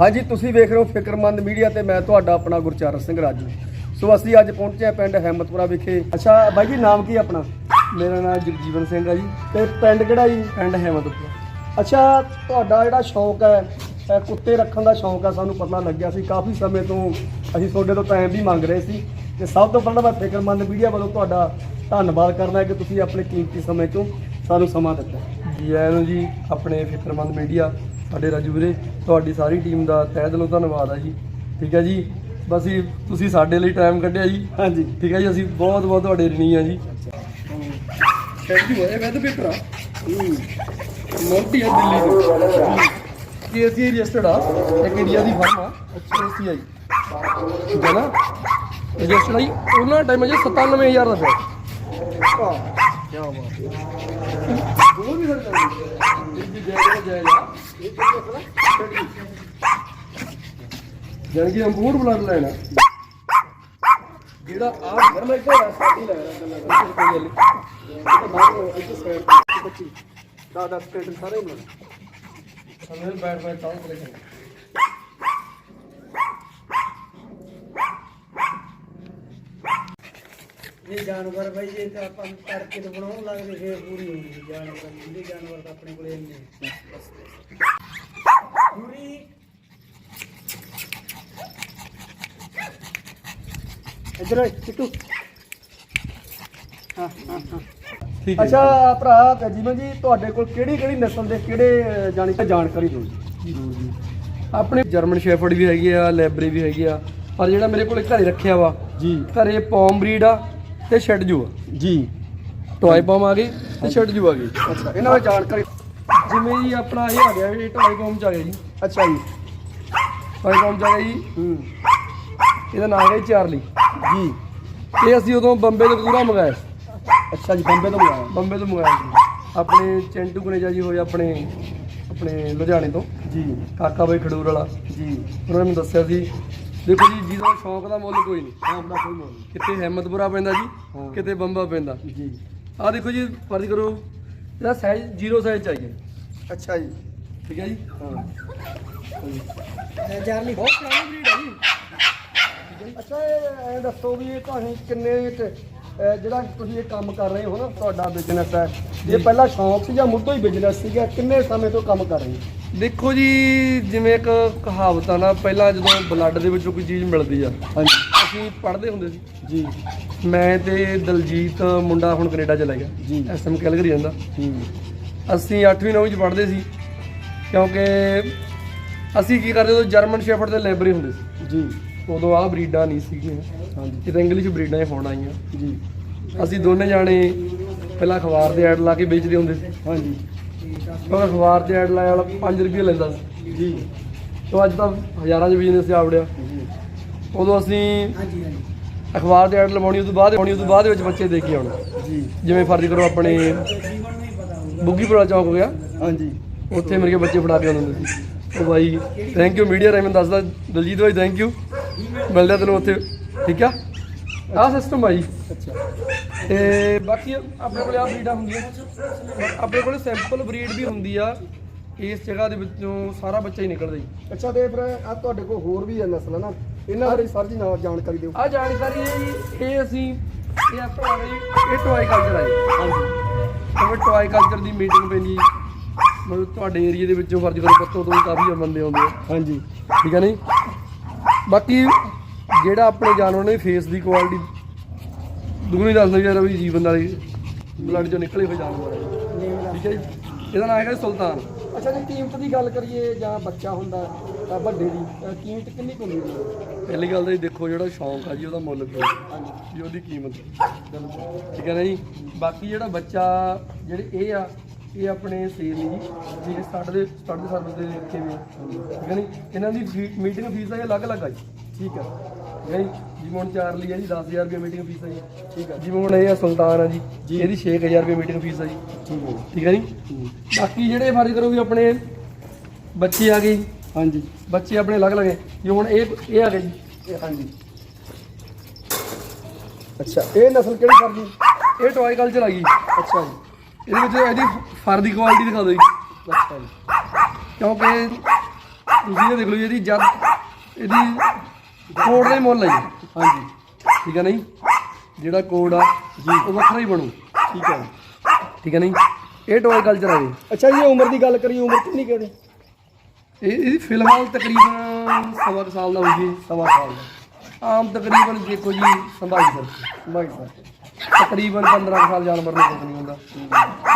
ਹਾਂਜੀ ਤੁਸੀਂ ਵੇਖ ਰਹੇ ਹੋ ਫਿਕਰਮੰਦ ਮੀਡੀਆ ਤੇ ਮੈਂ ਤੁਹਾਡਾ ਆਪਣਾ ਗੁਰਚਰਨ ਸਿੰਘ ਰਾਜੂ। ਸੋ ਅਸੀਂ ਅੱਜ ਪਹੁੰਚੇ ਹਾਂ ਪਿੰਡ ਹੈਮਤਪੁਰਾ ਵਿਖੇ। ਅੱਛਾ ਬਾਈ ਜੀ ਨਾਮ ਕੀ ਆਪਣਾ? ਮੇਰਾ ਨਾਮ ਜਗਜੀਵਨ ਸਿੰਘ ਆ ਜੀ। ਤੇ ਪਿੰਡ ਕਿਹੜਾ ਜੀ? ਪਿੰਡ ਹਿੰਮਤਪੁਰ। ਅੱਛਾ ਤੁਹਾਡਾ ਜਿਹੜਾ ਸ਼ੌਂਕ ਹੈ ਇਹ ਕੁੱਤੇ ਰੱਖਣ ਦਾ ਸ਼ੌਂਕ ਹੈ ਸਾਨੂੰ ਪਤਾ ਲੱਗਿਆ ਸੀ। ਕਾਫੀ ਸਮੇਂ ਤੋਂ ਅਸੀਂ ਤੁਹਾਡੇ ਤੋਂ ਟਾਈਮ ਵੀ ਮੰਗ ਰਹੇ ਸੀ। ਤੇ ਸਭ ਤੋਂ ਪਹਿਲਾਂ ਮੈਂ ਫਿਕਰਮੰਦ ਮੀਡੀਆ ਵੱਲੋਂ ਤੁਹਾਡਾ ਧੰਨਵਾਦ ਕਰਦਾ ਕਿ ਤੁਸੀਂ ਆਪਣੇ ਕੀਮਤੀ ਸਮੇਂ ਤੋਂ ਸਾਨੂੰ ਸਮਾਂ ਦਿੱਤਾ। ਜੀ ਆਇਆਂ ਨੂੰ ਜੀ ਆਪਣੇ ਫਿਕਰਮੰਦ ਮੀਡੀਆ। ਸਾਡੇ ਰਾਜੂ ਵੀਰੇ ਤੁਹਾਡੀ ਸਾਰੀ ਟੀਮ ਦਾ ਤਹਿ ਦਿਲੋਂ ਧੰਨਵਾਦ ਆ ਜੀ। ਠੀਕ ਹੈ ਜੀ? ਬਸ ਜੀ ਤੁਸੀਂ ਸਾਡੇ ਲਈ ਟਾਈਮ ਕੱਢਿਆ ਜੀ। ਹਾਂਜੀ। ਠੀਕ ਹੈ ਜੀ ਅਸੀਂ ਬਹੁਤ ਬਹੁਤ ਤੁਹਾਡੇ ਰਣੀ ਆ ਜੀ। ਥੈਂਕ ਯੂ ਇਹ ਵੈਦ ਪੇਪਰ ਆ ਮੋਟੀ ਆ ਦਿੱਲੀ ਤੋਂ ਕੇਸੀ ਰਜਿਸਟਰਡ ਆ ਇੱਕ ਇੰਡੀਆ ਦੀ ਫਰਮ ਆ ਕੇਸੀਆਈ ਠੀਕ ਹੈ ਨਾ ਰਜਿਸਟਰਡ ਆਈ ਉਹਨਾਂ ਟਾਈਮ ਅਜੇ 97000 ਦਾ ਪਿਆ। ਕੀ ਬਾਤ ਹੋਰ ਵੀ ਸਰ ਜੀ ਜੈ ਜੈ ਜੈ। ਜਾਨ ਕਿ ਅੰਪੂਰ ਬਲੱਡ ਲੈਣਾ ਜਿਹੜਾ ਆ ਫਿਰ ਮੈਂ ਇੱਥੇ ਸਾਡੀ ਲੈ ਰਿਹਾ ਕੋਈ ਗੱਲ ਨਹੀਂ ਤਾਂ ਬਾਹਰ ਇੱਥੇ ਸਾਈਡ ਤੇ ਬੱਚੀ। ਦਾ ਦਾ ਸਟੇਟ ਸਾਰੇ ਮਿਲ ਸਮੇਂ ਬੈਠ ਬੈਠ ਤਾਂ ਕਲੇ ਇਹ ਜਾਨਵਰ ਬਾਈ ਜੇ ਤਾਂ ਆਪਾਂ ਕਰਕੇ ਤੇ ਬਣਾਉਣ ਲੱਗਦੇ ਫੇਰ ਪੂਰੀ ਸੀ ਜਾਨਵਰ। ਜਿਹੜੇ ਜਾਨਵਰ ਤਾਂ ਆਪਣੇ ਕੋਲੇ ਇੰਨੇ। ਪੂਰੀ ਇੱਧਰ ਆ, ਚਿੱਟੂ। ਹਾਂ ਹਾਂ ਹਾਂ। ਠੀਕ ਹੈ ਅੱਛਾ ਭਰਾ ਗਜੀਵਨ ਜੀ ਤੁਹਾਡੇ ਕੋਲ ਕਿਹੜੀ ਕਿਹੜੀ ਨਸਲ ਦੇ ਕਿਹੜੇ ਅਹ, ਜਾਣੀ ਕਿ ਜਾਣਕਾਰੀ ਦਿਓ ਜੀ? ਜ਼ਰੂਰ ਜੀ। ਆਪਣੇ ਜਰਮਨ ਸ਼ੈਫਰਡ ਵੀ ਹੈਗੀ ਆ ਲੈਬਰੇ ਵੀ ਹੈਗੀ ਆ ਪਰ ਜਿਹੜਾ ਮੇਰੇ ਕੋਲ ਘਰੇ ਰੱਖਿਆ ਵਾ ਜੀ। ਘਰੇ ਪੌਮ ਬਰੀਡ ਆ ਤੇ ਸ਼ੈਡ ਜੂ ਜੀ। ਟੋਏ ਪੌਮ ਆ ਗਈ ਤੇ ਸ਼ੈਡ ਜੂ ਆ ਗਈ ਅੱਛਾ ਇਹਨਾਂ ਦੀ ਜਾਣਕਾਰੀ। ਜਿਵੇਂ ਜੀ ਆਪਣਾ ਇਹ ਆ ਗਿਆ ਇਹ ਟੋਏ ਪੌਮ ਚ ਆ ਗਿਆ ਜੀ। ਅੱਛਾ ਜੀ। ਟੋਏ ਪੌਮ ਚ ਆ ਗਿਆ ਜੀ। ਹੂੰ। ਇਹਦਾ ਨਾਮ ਹੈ ਜੀ ਚਾਰਲੀ। ਜੀ। ਇਹ ਅਸੀਂ ਉਦੋਂ ਬੰਬੇ ਤੋਂ ਪੂਰਾ ਮੰਗਾਇਆ ਅੱਛਾ ਜੀ ਬੰਬੇ ਤੋਂ ਮੰਗਾਇਆ। ਬੰਬੇ ਤੋਂ ਮੰਗਾਇਆ ਸੀ। ਆਪਣੇ ਚੈਂਟੂ ਗੁਨੇਜਾ ਜੀ ਹੋਏ ਆਪਣੇ ਆਪਣੇ ਲੁਧਿਆਣੇ ਤੋਂ। ਜੀ। ਕਾਕਾ ਬਾਈ ਖਡੂਰ ਵਾਲਾ। ਜੀ। ਉਹਨਾਂ ਨੇ ਮੈਨੂੰ ਦੱਸਿਆ ਸੀ ਦੇਖੋ ਜੀ ਜਿਹਦਾ ਸ਼ੌਂਕ ਦਾ ਮੁੱਲ ਕੋਈ ਨਹੀਂ। ਹਾਂ ਬੜਾ ਕੋਈ ਮੋਲ ਕਿਤੇ ਹਿੰਮਤਪੁਰਾ ਪੈਂਦਾ ਹਾਂ। ਜੀ ਕਿਤੇ ਬੰਬਾ ਪੈਂਦਾ। ਜੀ। ਆਹ ਦੇਖੋ ਜੀ ਫਰਜ਼ ਕਰੋ ਇਹਦਾ ਸਾਈਜ਼ ਜ਼ੀਰੋ ਸਾਈਜ਼ ਚਾਹੀਏ। ਅੱਛਾ ਜੀ। ਠੀਕ ਹੈ ਜੀ? ਹਾਂ। ਇਹ ਜਾਰਲੀ ਬਹੁਤ ਪੁਰਾਣੀ ਬਰੀਡ ਹੈ ਜੀ। ਅੱਛਾ ਇਹ ਦੱਸੋ ਵੀ ਇਹ ਤੁਹਾਨੂੰ ਕਿੰਨੇ ਅਹ, ਜਿਹੜਾ ਤੁਸੀਂ ਇਹ ਕੰਮ ਕਰ ਰਹੇ ਹੋ ਨਾ ਤੁਹਾਡਾ ਬਿਜ਼ਨਸ ਹੈ। ਇਹ ਪਹਿਲਾਂ ਸ਼ੌਂਕ ਸੀ ਜਾਂ ਮੁੱਢੋਂ ਹੀ ਬਿਜ਼ਨਸ ਸੀਗਾ? ਕਿੰਨੇ ਸਮੇਂ ਤੋਂ ਕੰਮ ਕਰ ਰਹੇ ਹੋ? ਦੇਖੋ ਜੀ ਜਿਵੇਂ ਇੱਕ ਕਹਾਵਤ ਆ ਨਾ ਪਹਿਲਾਂ ਜਦੋਂ ਬਲੱਡ ਦੇ ਵਿੱਚੋਂ ਕੋਈ ਚੀਜ਼ ਮਿਲਦੀ ਆ ਹਾਂਜੀ। ਅਸੀਂ ਪੜ੍ਹਦੇ ਹੁੰਦੇ ਸੀ। ਜੀ। ਮੈਂ ਤੇ ਦਲਜੀਤ ਮੁੰਡਾ ਹੁਣ ਕੈਨੇਡਾ ਚਲਾ ਗਿਆ। ਜੀ। ਐਸਐਮ ਕੈਲਗਰੀ ਜਾਂਦਾ ਅਸੀਂ 8ਵੀਂ 9ਵੀਂ ਚ ਪੜ੍ਹਦੇ ਸੀ ਕਿਉਂਕਿ ਅਸੀਂ ਕੀ ਕਰਦੇ ਉਦੋਂ ਜਰਮਨ ਸ਼ੈਫਰਡ ਦੇ ਲਾਇਬ੍ਰੇਰੀ ਹੁੰਦੇ ਸੀ। ਜੀ। ਉਦੋਂ ਆਹ ਬਰੀਡਾਂ ਨਹੀਂ ਸੀਗੀਆਂ। ਹਾਂਜੀ। ਇਹ ਤਾਂ ਇੰਗਲਿਸ਼ ਬਰੀਡਾਂ ਹੀ ਹੁਣ ਆਈਆਂ। ਜੀ। ਅਸੀਂ ਦੋਨੇ ਜਾਣੇ ਪਹਿਲਾਂ ਅਖਬਾਰ ਦੇ ਐਡ ਲਾ ਕੇ ਵੇਚਦੇ ਹੁੰਦੇ ਸੀ। ਹਾਂਜੀ। ਕਿਉਂਕਿ ਅਖਬਾਰ ਦੇ ਐਡ ਲਾਇਆ ਵਾਲਾ 5 ਰੁਪਏ ਲੈਂਦਾ ਸੀ। ਜੀ। ਤੋਂ ਅੱਜ ਤਾਂ ਹਜ਼ਾਰਾਂ 'ਚ ਬਿਜ਼ਨਸ ਆ ਵੜਿਆ। ਜੀ। ਉਦੋਂ ਅਸੀਂ ਹਾਂਜੀ ਹਾਂਜੀ। ਅਖਬਾਰ ਦੇ ਐਡ ਲਵਾਉਣੀ ਉਸ ਤੋਂ ਬਾਅਦ ਲਵਾਉਣੀ ਉਸ ਤੋਂ ਬਾਅਦ ਵਿੱਚ ਬੱਚੇ ਦੇ ਕੇ ਆਉਣਾ। ਜੀ। ਜਿਵੇਂ ਫਰਜ਼ ਕਰੋ ਆਪਣੇ ਬੁੱਗੀਪੁਰਾ ਚੌਕ ਹੋ ਗਿਆ। ਹਾਂਜੀ। ਉੱਥੇ ਮੇਰੇ ਬੱਚੇ ਫੜਾ ਕੇ ਆਉਂਦੇ ਸੀ। ਉਹ ਬਾਈ ਥੈਂਕ ਯੂ ਮੀਡੀਆ ਰਾਹੀਂ ਮੈਨੂੰ ਦੱਸਦਾ ਦਲਜੀਤ ਬਾਈ ਥੈਂਕ ਯੂ ਮਿਲਦਾ ਤੈਨੂੰ ਉੱਥੇ। ਠੀਕ ਆ? ਆਹ ਸਿਸਟਮ ਆ ਜੀ। ਅੱਛਾ। ਤੇ ਬਾਕੀ ਆਪਣੇ ਕੋਲ ਆਹ ਬਰੀਡਾਂ ਹੁੰਦੀਆਂ। ਆਪਣੇ ਕੋਲ ਸੈਂਪਲ ਬਰੀਡ ਵੀ ਹੁੰਦੀ ਆ। ਇਸ ਜਗ੍ਹਾ ਦੇ ਵਿੱਚੋਂ ਸਾਰਾ ਬੱਚਾ ਹੀ ਨਿਕਲਦਾ ਜੀ। ਅੱਛਾ ਤੇ ਫਿਰ ਆ ਤੁਹਾਡੇ ਕੋਲ ਹੋਰ ਵੀ ਹੈ ਨਸਲ ਨਾ ਇਹਨਾਂ ਬਾਰੇ ਸਰ ਜੀ ਨਾਲ ਜਾਣਕਾਰੀ ਦਿਓ। ਆਹ ਜਾਣਕਾਰੀ ਹੈ ਜੀ ਇਹ ਅਸੀਂ ਇਹ ਆਪਣਾ ਜੀ ਇਹ ਟੋਏ ਕਲਚਰ ਆ ਜੀ। ਹਾਂਜੀ। ਜਿਵੇਂ ਟੋਏ ਕਲਚਰ ਦੀ ਮੀਟਿੰਗ ਪੈਂਦੀ ਮਤਲਬ ਤੁਹਾਡੇ ਏਰੀਆ ਦੇ ਵਿੱਚੋਂ ਫਰਜ਼ ਕਰੋ ਪੱਤੋਂ ਤੋਂ ਕਾਫੀ ਬੰਦੇ ਆਉਂਦੇ ਆ। ਹਾਂਜੀ। ਠੀਕ ਹੈ ਨਹੀਂ? ਬਾਕੀ ਜਿਹੜਾ ਆਪਣੇ ਜਾਨਵਰ ਨੇ ਫੇਸ ਦੀ ਕੁਆਲਿਟੀ ਦੁਗਣੀ ਦੱਸਦਾ ਯਾਰ ਵੀ ਜੀਵਨ ਦਾ ਬਲੱਡ ਚੋਂ ਨਿਕਲੇ ਹੋਏ ਜਾਨਵਰ। ਹੈ ਠੀਕ ਹੈ ਜੀ? ਇਹਦਾ ਨਾਮ ਹੈਗਾ ਸੁਲਤਾਨ। ਅੱਛਾ ਜੇ ਕੀਮਤ ਦੀ ਗੱਲ ਕਰੀਏ ਜਾਂ ਬੱਚਾ ਹੁੰਦਾ ਤਾਂ ਵੱਡੇ ਦੀ ਕੀਮਤ ਕਿੰਨੀ ਕੁ ਹੁੰਦੀ ਹੈ ਪਹਿਲੀ ਗੱਲ ਤਾਂ ਜੀ ਦੇਖੋ ਜਿਹੜਾ ਸ਼ੌਂਕ ਆ ਜੀ ਉਹਦਾ ਮੁੱਲ ਵੀ ਜੀ ਉਹਦੀ ਕੀਮਤ। ਠੀਕ ਹੈ ਨਾ ਜੀ? ਬਾਕੀ ਜਿਹੜਾ ਬੱਚਾ ਜਿਹੜੇ ਇਹ ਆ ਇਹ ਆਪਣੇ ਸੇਲ ਨਹੀਂ ਜੀ ਜਿਹੜੇ ਸਟਾਰਟ ਦੇ ਸਟਾਰਟ ਦੇ ਸਰਵਿਸ ਦੇ ਆ। ਠੀਕ ਹੈ ਨਹੀਂ ਇਹਨਾਂ ਦੀ ਮੀਟਿੰਗ ਫੀਸ ਹੈ ਅਲੱਗ-ਅਲੱਗ ਆ ਜੀ। ਠੀਕ ਹੈ। ਠੀਕ ਹੈ ਜੀ ਜਿਵੇਂ ਹੁਣ ਚਾਰਲੀ ਹੈ ਜੀ 10000 ਰੁਪਏ ਮੀਟਿੰਗ ਫੀਸ ਹੈ ਜੀ। ਠੀਕ ਹੈ। ਜਿਵੇਂ ਹੁਣ ਇਹ ਆ ਸੁਲਤਾਨ ਆ ਜੀ ਇਹਦੀ 6000 ਰੁਪਏ ਮੀਟਿੰਗ ਫੀਸ ਹੈ ਜੀ। ਠੀਕ ਹੈ। ਠੀਕ ਹੈ ਜੀ ਬਾਕੀ ਜਿਹੜੇ ਫਰਜ਼ ਕਰੋ ਵੀ ਆਪਣੇ ਬੱਚੇ ਆ ਗਏ ਜੀ, ਹਾਂਜੀ। ਬੱਚੇ ਆਪਣੇ ਅਲੱਗ ਅਲੱਗ ਹੈ ਜਿਵੇਂ ਹੁਣ ਇਹ ਇਹ ਆ ਗਏ ਜੀ। ਇਹ ਹਾਂਜੀ। ਅੱਛਾ ਇਹ ਨਸਲ ਕਿਹੜੀ ਜੀ ਇਹ ਟੋਏ ਕਲਚਰ ਆ ਗਈ। ਅੱਛਾ ਜੀ। ਇਹਦੇ ਵਿੱਚ ਇਹਦੀ ਫਰ ਦੀ ਕੁਆਲਿਟੀ ਦਿਖਾ ਦਿਓ ਜੀ। ਅੱਛਾ ਜੀ ਕਿਉਂਕਿ ਤੁਸੀਂ ਇਹ ਦੇਖ ਲਓ ਜੀ ਇਹਦੀ ਜਦ ਇਹਦੀ ਕੋਡ ਦਾ ਹੀ ਮੁੱਲ ਹੈ ਜੀ। ਹਾਂਜੀ। ਠੀਕ ਹੈ ਨਹੀਂ? ਜਿਹੜਾ ਕੋਡ ਆ ਜੀ। ਉਹ ਵੱਖਰਾ ਹੀ ਬਣੂ। ਠੀਕ ਹੈ। ਠੀਕ ਹੈ ਨਹੀਂ? ਇਹ ਟੋਏ ਕਲਚਰ ਆ ਜੀ। ਅੱਛਾ ਜੀ ਉਮਰ ਦੀ ਗੱਲ ਕਰੀਏ ਉਮਰ ਕਿੰਨੀ ਕਿਹੜੀ ਇਹ ਇਹਦੀ ਫਿਲਹਾਲ ਤਕਰੀਬਨ ਸਵਾ ਕੁ ਸਾਲ ਦਾ ਹੋਊਗੀ। ਸਵਾ ਸਾਲ ਦਾ। ਆਮ ਤਕਰੀਬਨ ਦੇਖੋ ਜੀ ਸੰਭਾਈ ਸਰ ਬਾਈ ਸਾਹਿਬ ਤਕਰੀਬਨ 15 ਕੁ ਸਾਲ ਜਾਨਵਰ ਨੂੰ ਕੁਝ ਨਹੀਂ ਹੁੰਦਾ।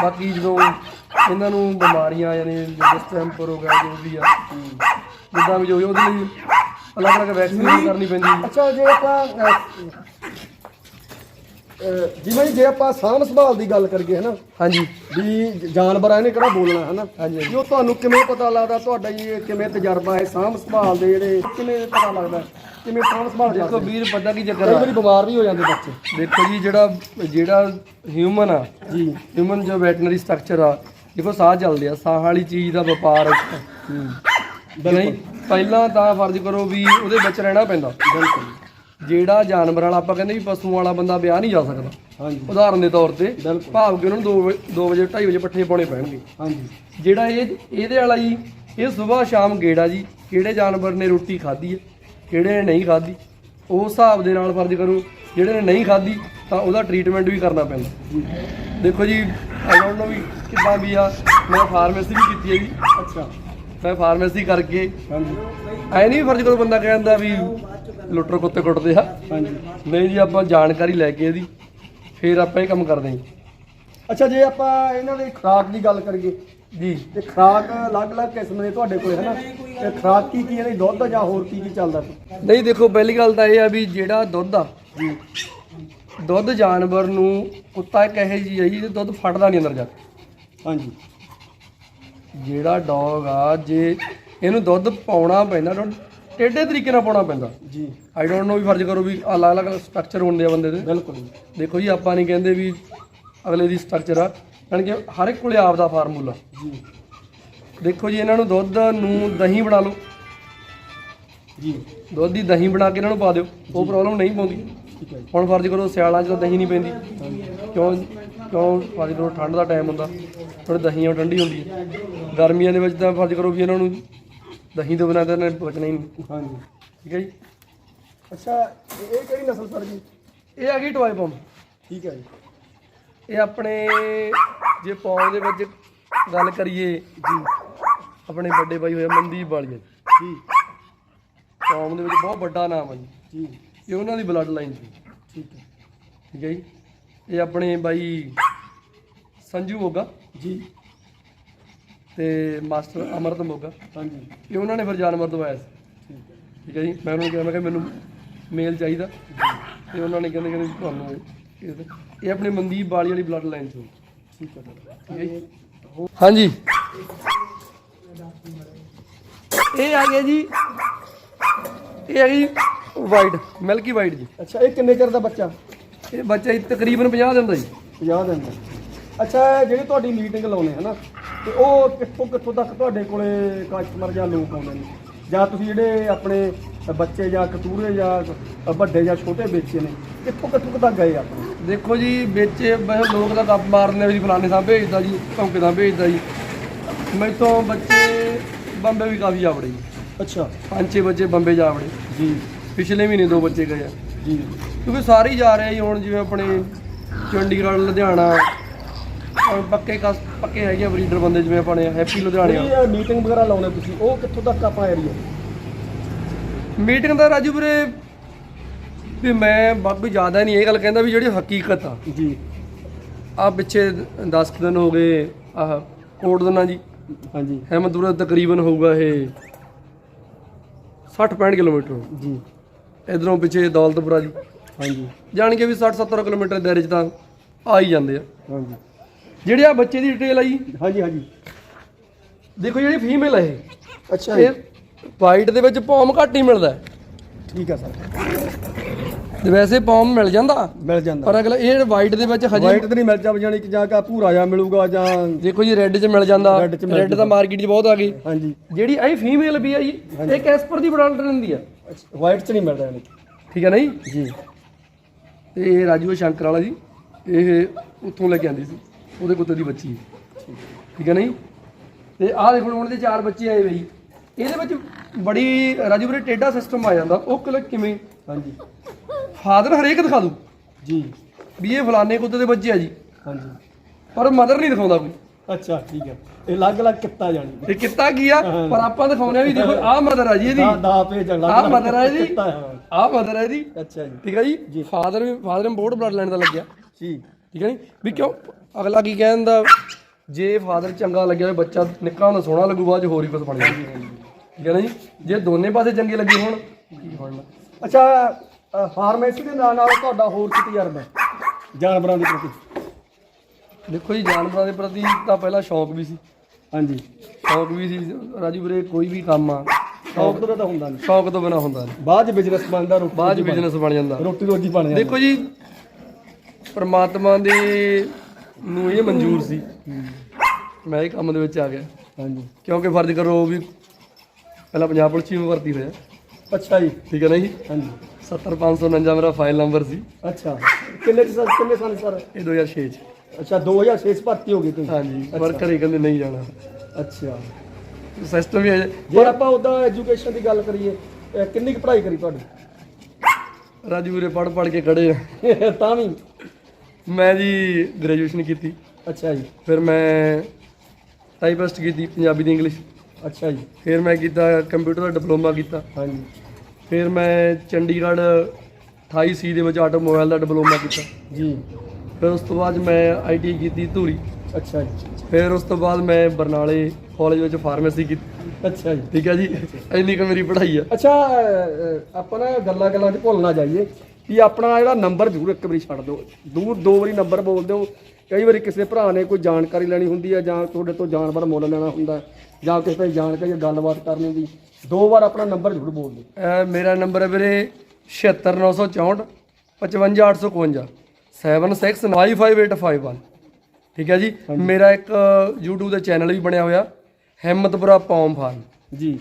ਬਾਕੀ ਜਦੋਂ ਇਹਨਾਂ ਨੂੰ ਬਿਮਾਰੀਆਂ ਯਾਨੀ ਡਿਸਟੈਂਪਰ ਹੋ ਗਿਆ ਜੋ ਵੀ ਆ ਜਿੱਦਾਂ ਵੀ ਜੋ ਵੀ ਉਹਦੇ ਲਈ ਅਲੱਗ ਅਲੱਗ ਵੈਕਸੀਨ ਕਰਨੀ ਪੈਂਦੀ ਅੱਛਾ ਜੇ ਆਪਾਂ ਅਹ, ਜਿਵੇਂ ਜੇ ਆਪਾਂ ਸਾਂਭ ਸੰਭਾਲ ਦੀ ਗੱਲ ਕਰੀਏ ਹਨਾ? ਹਾਂਜੀ। ਵੀ ਜਾਨਵਰਾਂ ਨੇ ਕਿਹੜਾ ਬੋਲਣਾ ਹਨਾ? ਹਾਂਜੀ, ਹਾਂਜੀ। ਉਹ ਤੁਹਾਨੂੰ ਕਿਵੇਂ ਪਤਾ ਲੱਗਦਾ ਤੁਹਾਡਾ ਜੀ ਇਹ ਕਿਵੇਂ ਤਜਰਬਾ ਹੈ ਸਾਂਭ ਸੰਭਾਲ ਦੇ ਜਿਹੜੇ ਕਿਵੇਂ ਪਤਾ ਲੱਗਦਾ? ਕਿਵੇਂ ਸਾਂਭ ਸੰਭਾਲ ਦੇਖੋ ਕਰਦੇ? ਵੀਰ ਪਤਾ ਕੀ ਚੱਕਰ ਕਈ ਆ ਵਾਰੀ ਬਿਮਾਰ ਵੀ ਹੋ ਜਾਂਦੇ ਬੱਚੇ। ਦੇਖੋ ਜੀ ਜਿਹੜਾ ਜਿਹੜਾ ਹਿਊਮਨ ਆ ਜੀ। ਹਿਊਮਨ ਜੋ ਵੈਟਰਨਰੀ ਸਟਰਕਚਰ ਆ ਦੇਖੋ ਸਾਹ ਚੱਲਦੇ ਆ। ਸਾਹ ਵਾਲੀ ਚੀਜ਼ ਦਾ ਵਪਾਰ ਨਹੀਂ ਪਹਿਲਾਂ ਤਾਂ ਫਰਜ਼ ਕਰੋ ਵੀ ਉਹਦੇ ਵਿੱਚ ਰਹਿਣਾ ਪੈਂਦਾ। ਬਿਲਕੁਲ। ਜਿਹੜਾ ਜਾਨਵਰ ਵਾਲਾ ਆਪਾਂ ਕਹਿੰਦੇ ਵੀ ਪਸ਼ੂ ਵਾਲਾ ਬੰਦਾ ਵਿਆਹ ਨਹੀਂ ਜਾ ਸਕਦਾ। ਹਾਂਜੀ। ਉਦਾਹਰਨ ਦੇ ਤੌਰ ਤੇ ਬਿਲਕੁਲ। ਭਾਵ ਕਿ ਉਹਨਾਂ ਨੂੰ 2 ਵਜੇ 2:30 ਵਜੇ ਪੱਠੇ ਪਾਉਣੇ ਪੈਣਗੇ। ਹਾਂਜੀ। ਜਿਹੜਾ ਇਹ ਇਹਦੇ ਵਾਲਾ ਜੀ ਇਹ ਸਵੇਰ ਸ਼ਾਮ ਗੇੜਾ ਜੀ ਕਿਹੜੇ ਜਾਨਵਰ ਨੇ ਰੋਟੀ ਖਾਧੀ ਹੈ? ਕਿਹੜੇ ਨੇ ਨਹੀਂ ਖਾਧੀ ਉਸ ਹਿਸਾਬ ਦੇ ਨਾਲ ਫਰਜ਼ ਕਰੋ ਜਿਹੜੇ ਨੇ ਨਹੀਂ ਖਾਧੀ ਤਾਂ ਉਹਦਾ ਟ੍ਰੀਟਮੈਂਟ ਵੀ ਕਰਨਾ ਪੈਂਦਾ। ਦੇਖੋ ਜੀ ਆਈ ਡੋਨਟ ਨੋ ਵੀ ਕਿੱਦਾਂ ਵੀ ਆ ਮੈਂ ਫਾਰਮੇਸੀ ਵੀ ਕੀਤੀ ਹੈ ਜੀ। ਅੱਛਾ। ਮੈਂ ਫਾਰਮੇਸੀ ਕਰਕੇ ਹਾਂਜੀ। ਐ ਨਹੀਂ ਫਰਜ਼ ਕਰੋ ਬੰਦਾ ਕਹਿੰਦਾ ਵੀ ਲੁੱਟਰ ਕੁੱਤੇ ਕੁੱਟਦੇ ਆ। ਹਾਂਜੀ। ਨਹੀਂ ਜੀ ਆਪਾਂ ਜਾਣਕਾਰੀ ਲੈ ਕੇ ਇਹਦੀ ਫਿਰ ਆਪਾਂ ਇਹ ਕੰਮ ਕਰਦੇ ਹਾਂ। ਅੱਛਾ ਜੇ ਆਪਾਂ ਇਹਨਾਂ ਦੀ ਖੁਰਾਕ ਦੀ ਗੱਲ ਕਰੀਏ ਜੀ। ਤੇ ਖੁਰਾਕ ਅਲੱਗ-ਅਲੱਗ ਕਿਸਮ ਦੇ ਤੁਹਾਡੇ ਕੋਲ ਹੈ ਨਾ ਤੇ ਖੁਰਾਕ ਕੀ ਕੀ ਹੈ ਨਹੀਂ ਦੁੱਧ ਜਾਂ ਹੋਰ ਕੀ ਕੀ ਚੱਲਦਾ? ਨਹੀਂ ਦੇਖੋ ਪਹਿਲੀ ਗੱਲ ਤਾਂ ਇਹ ਆ ਵੀ ਜਿਹੜਾ ਦੁੱਧ ਆ ਦੁੱਧ ਜਾਨਵਰ ਨੂੰ ਕੁੱਤਾ ਇੱਕ ਇਹੋ ਜਿਹੀ ਹੈ ਜੀ ਤੇ ਦੁੱਧ ਫਟਦਾ ਨਹੀਂ ਅੰਦਰ ਜਾ ਕੇ। ਹਾਂਜੀ। ਜਿਹੜਾ ਡੌਗ ਆ ਜੇ ਇਹਨੂੰ ਦੁੱਧ ਪਾਉਣਾ ਪੈਂਦਾ ਦੁੱਧ ਟੇਢੇ ਤਰੀਕੇ ਨਾਲ ਪਾਉਣਾ ਪੈਂਦਾ। ਜੀ। ਆਈ ਡੋਨਟ ਨੋ ਵੀ ਫਰਜ਼ ਕਰੋ ਵੀ ਅਲੱਗ-ਅਲੱਗ ਸਟਰਕਚਰ ਹੁੰਦੇ ਆ ਬੰਦੇ ਦੇ। ਬਿਲਕੁਲ ਜੀ। ਦੇਖੋ ਜੀ ਆਪਾਂ ਨਹੀਂ ਕਹਿੰਦੇ ਵੀ ਅਗਲੇ ਦੀ ਸਟਰਕਚਰ ਆ। ਯਾਨੀ ਕਿ ਹਰ ਇੱਕ ਕੋਲੇ ਆਪਦਾ ਫਾਰਮੂਲਾ। ਜੀ ਦੇਖੋ ਜੀ ਇਹਨਾਂ ਨੂੰ ਦੁੱਧ ਨੂੰ ਦਹੀਂ ਬਣਾ ਲਓ। ਜੀ। ਦੁੱਧ ਦੀ ਦਹੀਂ ਬਣਾ ਕੇ ਇਹਨਾਂ ਨੂੰ ਪਾ ਦਿਓ। ਉਹ ਪ੍ਰੋਬਲਮ ਨਹੀਂ ਪਾਉਂਦੀ। ਠੀਕ ਹੈ ਹੁਣ ਫਰਜ਼ ਕਰੋ ਸਿਆਲਾਂ 'ਚ ਤਾਂ ਦਹੀਂ ਨਹੀਂ ਪੈਂਦੀ। ਕਿਉਂ ਕਿਉਂ ਫਰਜ਼ ਕਰੋ ਠੰਡ ਦਾ ਟਾਈਮ ਹੁੰਦਾ? ਥੋੜੀ ਦਹੀਂ ਉਹ ਠੰਡੀ ਹੁੰਦੀ ਹੈ। ਗਰਮੀਆਂ ਦੇ ਵਿੱਚ ਤਾਂ ਫਰਜ਼ ਕਰੋ ਵੀ ਇਹਨਾਂ ਨੂੰ ਦਹੀਂ ਤੋਂ ਬਿਨਾਂ ਤਾਂ ਇਹਨੇ ਬਚਣਾ ਹੀ ਨਹੀਂ। ਹਾਂਜੀ। ਠੀਕ ਹੈ ਜੀ? ਅੱਛਾ ਇਹ ਇਹ ਕਿਹੜੀ ਨਸਲ ਸਰ ਜੀ? ਇਹ ਆ ਗਈ ਟੋਏ ਪੰਪ। ਠੀਕ ਹੈ ਜੀ। ਇਹ ਆਪਣੇ ਜੇ ਪੌਂ ਦੇ ਵਿੱਚ ਗੱਲ ਕਰੀਏ ਜੀ। ਆਪਣੇ ਵੱਡੇ ਬਾਈ ਹੋਏ ਮਨਦੀਪ ਵਾਲੀਆ ਜੀ। ਪੌਂ ਦੇ ਵਿੱਚ ਬਹੁਤ ਵੱਡਾ ਨਾਮ ਹੈ ਜੀ। ਜੀ। ਇਹ ਉਹਨਾਂ ਦੀ ਬਲੱਡ ਲਾਈਨ ਸੀ। ਠੀਕ ਹੈ। ਠੀਕ ਹੈ ਜੀ। ਇਹ ਆਪਣੇ ਬਾਈ ਸੰਜੂ ਮੋਗਾ। ਜੀ। ਤੇ ਮਾਸਟਰ ਅਮਰਤ ਮੋਗਾ। ਹਾਂਜੀ। ਇਹ ਉਹਨਾਂ ਨੇ ਫਿਰ ਜਾਨਵਰ ਦਵਾਇਆ ਸੀ। ਠੀਕ ਹੈ। ਜੀ। ਮੈਂ ਉਹਨਾਂ ਨੂੰ ਕਿਹਾ ਮੈਂ ਕਿਹਾ ਮੈਨੂੰ ਮੇਲ ਚਾਹੀਦਾ। ਤੇ ਉਹਨਾਂ ਨੇ ਕਹਿੰਦੇ ਕਹਿੰਦੇ ਤੁਹਾਨੂੰ ਇਹ ਇਹ ਆਪਣੇ ਮਨਦੀਪ ਬਾਲੀ ਵਾਲੀ ਬਲੱਡ ਲਾਈਨ ਤੋਂ ਹੈ ਹੈ ਹਾਂਜੀ। ਇਹ ਆ ਗਿਆ ਜੀ। ਇਹ ਆ ਗਈ ਵਾਈਟ ਮਿਲਕੀ ਵਾਈਟ ਜੀ। ਅੱਛਾ ਇਹ ਕਿੰਨੇ ਚਿਰ ਦਾ ਬੱਚਾ? ਇਹ ਬੱਚਾ ਜੀ ਤਕਰੀਬਨ 50 ਦਿਨ ਦਾ ਜੀ। 50 ਦਿਨ ਦਾ। ਅੱਛਾ ਜਿਹੜੀ ਤੁਹਾਡੀ ਮੀਟਿੰਗ ਲਾਉਣੇ ਹਨਾ ਤੇ ਉਹ ਕਿੱਥੋਂ ਕਿੱਥੋਂ ਤੱਕ ਤੁਹਾਡੇ ਕੋਲੇ ਕਸਟਮਰ ਜਾਂ ਲੋਕ ਆਉਂਦੇ ਨੇ? ਜਾਂ ਤੁਸੀਂ ਜਿਹੜੇ ਆਪਣੇ ਬੱਚੇ ਜਾਂ ਕਤੂਰੇ ਜਾਂ ਵੱਡੇ ਜਾਂ ਛੋਟੇ ਵੇਚੇ ਨੇ ਕਿੱਥੋਂ ਕਿੱਥੋਂ ਤੱਕ ਗਏ ਆਪਣੇ ਦੇਖੋ ਜੀ ਵਿੱਚ ਬਸ ਲੋਕ ਦਾ ਗੱਪ ਮਾਰਨੇ ਵੀ ਫਲਾਣੇ ਸਾਹਿਬ ਭੇਜਦਾ ਜੀ ਧੌਂਕੇ ਦਾ ਭੇਜਦਾ ਜੀ। ਮੈਥੋਂ ਬੱਚੇ ਬੰਬੇ ਵੀ ਕਾਫੀ ਆਵੜੇ ਜੀ। ਅੱਛਾ। ਪੰਜ ਛੇ ਬੱਚੇ ਬੰਬੇ ਜਾ ਵੜੇ ਜੀ। ਪਿਛਲੇ ਮਹੀਨੇ ਦੋ ਬੱਚੇ ਗਏ ਆ। ਜੀ। ਕਿਉਂਕਿ ਸਾਰੇ ਹੀ ਜਾ ਰਹੇ ਜੀ ਹੁਣ ਜਿਵੇਂ ਆਪਣੇ ਚੰਡੀਗੜ੍ਹ ਲੁਧਿਆਣਾ ਹੁਣ ਪੱਕੇ ਕਸ ਪੱਕੇ ਹੈਗੇ ਆ ਬਰੀਡਰ ਬੰਦੇ ਜਿਵੇਂ ਆਪਣੇ ਹੈਪੀ ਲੁਧਿਆਣੇ ਆ ਮੀਟਿੰਗ ਵਗੈਰਾ ਲਾਉਣੇ ਤੁਸੀਂ ਉਹ ਕਿੱਥੋਂ ਤੱਕ ਆਪਾਂ ਏਰੀਆ ਮੀਟਿੰਗ ਦਾ ਰਾਜੂ ਵੀਰੇ ਵੀ ਮੈਂ ਬਾਕੀ ਜ਼ਿਆਦਾ ਨਹੀਂ ਇਹ ਗੱਲ ਕਹਿੰਦਾ ਵੀ ਜਿਹੜੀ ਹਕੀਕਤ ਆ। ਜੀ। ਆ ਪਿੱਛੇ 10 ਦਿਨ ਹੋ ਗਏ ਆਹ ਕੋਟ ਦਿਨਾਂ ਜੀ। ਹਾਂਜੀ। ਹੈਮਦਪੁਰ ਤਕਰੀਬਨ ਹੋਊਗਾ ਇਹ 60 65 ਕਿਲੋਮੀਟਰ। ਜੀ। ਇਧਰੋਂ ਪਿੱਛੇ ਦੌਲਤਪੁਰਾ ਜੀ। ਹਾਂਜੀ। ਜਾਣ ਕੇ ਵੀ 60 70 ਕਿਲੋਮੀਟਰ ਦਾਇਰੇ 'ਚ ਤਾਂ ਆ ਹੀ ਜਾਂਦੇ ਆ। ਹਾਂਜੀ। ਜਿਹੜੇ ਆ ਬੱਚੇ ਦੀ ਡਿਟੇਲ ਆ ਜੀ। ਹਾਂਜੀ ਹਾਂਜੀ। ਦੇਖੋ ਜਿਹੜੀ ਫੀਮੇਲ ਹੈ ਇਹ। ਅੱਛਾ ਇਹ ਵਾਈਟ ਦੇ ਵਿੱਚ ਪੌਮ ਘੱਟ ਹੀ ਮਿਲਦਾ। ਠੀਕ ਹੈ ਸਰ। ਵੈਸੇ ਪੌਮ ਮਿਲ ਜਾਂਦਾ। ਮਿਲ ਜਾਂਦਾ। ਪਰ ਅਗਲਾ ਇਹ ਵਾਈਟ ਦੇ ਵਿੱਚ ਹਜੇ ਵਾਈਟ ਤੇ ਨਹੀਂ ਮਿਲ ਜਾ ਜਾਣੀ ਕਿ ਜਾਂ ਕਾ ਭੂਰਾ ਜਾ ਮਿਲੂਗਾ ਜਾਂ ਦੇਖੋ ਜੀ ਰੈੱਡ 'ਚ ਮਿਲ ਜਾਂਦਾ। ਰੈੱਡ ਤਾਂ ਮਾਰਕੀਟ 'ਚ ਬਹੁਤ ਆ ਗਈ। ਹਾਂਜੀ। ਜਿਹੜੀ ਇਹ ਫੀਮੇਲ ਵੀ ਆ ਜੀ ਇਹ ਕੈਸਪਰ ਦੀ ਬ੍ਰਾਂਡ ਰਹਿੰਦੀ ਆ। ਵਾਈਟ ਚ ਨਹੀਂ ਮਿਲਦਾ ਯਾਨੀ ਠੀਕ ਹੈ ਨਾ ਜੀ। ਜੀ ਤੇ ਇਹ ਰਾਜੂ ਸ਼ੰਕਰ ਵਾਲਾ ਜੀ ਇਹ ਉੱਥੋਂ ਲੈ ਕੇ ਆਂਦੀ ਸੀ। ਉਹਦੇ ਕੁੱਤੇ ਦੀ ਬੱਚੀ। ਠੀਕ ਹੈ ਨਾ ਜੀ ਤੇ ਆਹ ਦੇਖੋ ਹੁਣ ਉਹਦੇ ਚਾਰ ਬੱਚੇ ਆਏ ਬਈ। ਇਹਦੇ ਵਿੱਚ ਬੜੀ ਰਾਜੂ ਵੀਰੇ ਟੇਡਾ ਸਿਸਟਮ ਆ ਜਾਂਦਾ। ਉਹ ਕਿਵੇਂ? ਹਾਂਜੀ। ਫਾਦਰ ਹਰੇਕ ਦਿਖਾ ਦੂ ਜੀ। ਵੀ ਇਹ ਫਲਾਣੇ ਕੁੱਤੇ ਦੇ ਬੱਚੇ ਆ ਜੀ। ਹਾਂਜੀ। ਪਰ ਮਦਰ ਨਹੀਂ ਦਿਖਾਉਂਦਾ ਕੋਈ। ਅੱਛਾ ਠੀਕ ਹੈ। ਇਹ ਅਲੱਗ-ਅਲੱਗ ਕਿੱਤਾ ਜਾਣੀ। ਇਹ ਕਿੱਤਾ ਕੀ ਆ? ਪਰ ਆਪਾਂ ਦਿਖਾਉਨੇ ਆ ਵੀ ਦੇਖੋ ਆਹ ਮਦਰ ਆ ਜੀ ਇਹਦੀ। ਦਾ ਦਾ ਪੇਜ ਅਲੱਗ ਆਹ ਮਦਰ ਆ ਜੀ ਹੈ। ਆਹ ਮਦਰ ਆ ਇਹਦੀ। ਅੱਛਾ ਜੀ। ਠੀਕ ਆ ਜੀ? ਫਾਦਰ ਵੀ ਫਾਦਰ ਨੇ ਬੋਰਡ ਬਲੱਡ ਲਾਈਨ ਦਾ ਲੱਗਿਆ। ਜੀ। ਠੀਕ ਹੈ ਨੀ ਵੀ ਕਿਉਂ? ਅਗਲਾ ਕੀ ਕਹਿੰਦਾ ਜੇ ਫਾਦਰ ਚੰਗਾ ਲੱਗਿਆ ਹੋਵੇ ਬੱਚਾ ਨਿੱਕਾ ਹੁੰਦਾ ਸੋਹਣਾ ਲੱਗੂ ਬਾਅਦ 'ਚ ਹੋਰ ਹੀ ਕੁਝ ਬਣ ਜਾਂਦਾ ਠੀਕ ਹੈ ਨਾ ਜੀ? ਜੇ ਦੋਨੇ ਪਾਸੇ ਚੰਗੇ ਲੱਗੇ ਹੋਣ। ਕੀ ਬਣਨਾ ਅੱਛਾ ਫਾਰਮੇਸੀ ਦੇ ਨਾਲ ਨਾਲ ਤੁਹਾਡਾ ਹੋਰ ਕੀ ਤਜਰਬਾ? ਜਾਨਵਰਾਂ ਦੇ ਪ੍ਰਤੀ। ਦੇਖੋ ਜੀ ਜਾਨਵਰਾਂ ਦੇ ਪ੍ਰਤੀ ਤਾਂ ਪਹਿਲਾਂ ਸ਼ੌਂਕ ਵੀ ਸੀ। ਹਾਂਜੀ। ਸ਼ੌਂਕ ਵੀ ਸੀ ਰਾਜੂ ਵੀਰੇ ਕੋਈ ਵੀ ਕੰਮ ਆ ਸ਼ੌਕ ਤੋਂ ਤਾਂ ਹੁੰਦਾ ਨਹੀਂ। ਸ਼ੌਂਕ ਤੋਂ ਬਿਨਾ ਹੁੰਦਾ ਨਹੀਂ। ਬਾਅਦ ਚ ਬਿਜ਼ਨਸ ਬਣਦਾ ਰੋਟੀ ਬਾਅਦ 'ਚ ਬਿਜ਼ਨਸ ਬਣ ਜਾਂਦਾ। ਰੋਟੀ ਰੋਜੀ ਬਣ ਜਾਂਦੀ। ਦੇਖੋ ਜੀ ਪਰਮਾਤਮਾ ਦੇ ਨੂੰ ਇਹ ਮਨਜ਼ੂਰ ਸੀ। ਮੈਂ ਇਹ ਕੰਮ ਦੇ ਵਿੱਚ ਆ ਗਿਆ। ਹਾਂਜੀ। ਕਿਉਂਕਿ ਫਰਜ਼ ਕਰੋ ਵੀ ਪਹਿਲਾਂ ਪੰਜਾਬ ਪੁਲਿਸ 'ਚ ਭਰਤੀ ਹੋਇਆ। ਅੱਛਾ ਜੀ। ਠੀਕ ਹੈ ਨਾ ਜੀ? ਹਾਂਜੀ। 70549 ਮੇਰਾ ਫਾਈਲ ਨੰਬਰ ਸੀ। ਅੱਛਾ। ਕਿੰਨੇ ਚ ਸਰ ਕਿੰਨੇ ਸਾਲ ਸਰ? ਇਹ 2006 ਚ। ਅੱਛਾ 2006 ਚ ਭਰਤੀ ਹੋ ਗਏ ਤੁਸੀਂ? ਹਾਂਜੀ ਪਰ ਘਰੇ ਕਹਿੰਦੇ ਨਹੀਂ ਜਾਣਾ। ਅੱਛਾ। ਸਿਸਟਮ ਵੀ ਹੈ। ਜੇ ਆਪਾਂ ਉਹਦਾ ਐਜੂਕੇਸ਼ਨ ਦੀ ਗੱਲ ਕਰੀਏ ਅਹ ਕਿੰਨੀ ਕੁ ਪੜ੍ਹਾਈ ਕਰੀ ਤੁਹਾਡੀ? ਰਾਜੂ ਵੀਰੇ ਪੜ ਪੜ ਕੇ ਖੜੇ ਆ। ਤਾਂ ਵੀ? ਮੈਂ ਜੀ ਗ੍ਰੈਜੂਏਸ਼ਨ ਕੀਤੀ। ਅੱਛਾ ਜੀ। ਫਿਰ ਮੈਂ ਟਾਈਪਿਸਟ ਕੀਤੀ ਪੰਜਾਬੀ ਦੀ ਇੰਗਲਿਸ਼ ਅੱਛਾ ਜੀ। ਫਿਰ ਮੈਂ ਕੀਤਾ ਕੰਪਿਊਟਰ ਦਾ ਡਿਪਲੋਮਾ ਕੀਤਾ। ਹਾਂਜੀ। ਫਿਰ ਮੈਂ ਚੰਡੀਗੜ੍ਹ 28 ਸੀ ਦੇ ਵਿੱਚ ਆਟੋਮੋਬਾਈਲ ਦਾ ਡਿਪਲੋਮਾ ਕੀਤਾ। ਜੀ। ਫਿਰ ਉਸ ਤੋਂ ਬਾਅਦ ਮੈਂ ਆਈਟੀ ਕੀਤੀ ਧੂਰੀ। ਅੱਛਾ ਜੀ। ਫਿਰ ਉਸ ਤੋਂ ਬਾਅਦ ਮੈਂ ਬਰਨਾਲੇ ਕਾਲਜ ਵਿੱਚ ਫਾਰਮੇਸੀ ਕੀਤੀ। ਅੱਛਾ ਜੀ। ਠੀਕ ਹੈ ਜੀ? ਇੰਨੀ ਕੁ ਮੇਰੀ ਪੜ੍ਹਾਈ ਆ। ਅੱਛਾ ਅਹ, ਆਪਾਂ ਨਾ ਗੱਲਾਂ ਗੱਲਾਂ 'ਚ ਭੁੱਲ ਨਾ ਜਾਈਏ ਵੀ ਆਪਣਾ ਜਿਹੜਾ ਨੰਬਰ ਜ਼ਰੂਰ ਇੱਕ ਵਾਰੀ ਛੱਡ ਦਿਓ। ਦੂਰ ਦੋ ਵਾਰੀ ਨੰਬਰ ਬੋਲ ਦਿਓ। ਕਈ ਵਾਰੀ ਕਿਸੇ ਭਰਾ ਨੇ ਕੋਈ ਜਾਣਕਾਰੀ ਲੈਣੀ ਹੁੰਦੀ ਹੈ ਜਾਂ ਤੁਹਾਡੇ ਤੋਂ ਜਾਨਵਰ ਮੁੱਲ ਲੈਣਾ ਹੁੰਦਾ। ਹੈ, ਜਾਂ ਕਿਸੇ ਤੋਂ ਜਾਣਕਾਰੀ ਜਾਂ ਗੱਲਬਾਤ ਕਰਨੀ ਹੁੰਦੀ ਦੋ ਵਾਰ ਆਪਣਾ ਨੰਬਰ ਜ਼ਰੂਰ ਬੋਲ ਦਿਓ। ਇਹ ਮੇਰਾ ਨੰਬਰ ਹੈ ਵੀਰੇ 76964 55851 76955851 ਠੀਕ ਹੈ ਜੀ? ਮੇਰਾ ਇੱਕ YouTube ਦਾ ਚੈਨਲ ਵੀ ਬਣਿਆ ਹੋਇਆ ਹਿੰਮਤਪੁਰਾ ਪੌਮ ਫਾਰਮ ਜੀ।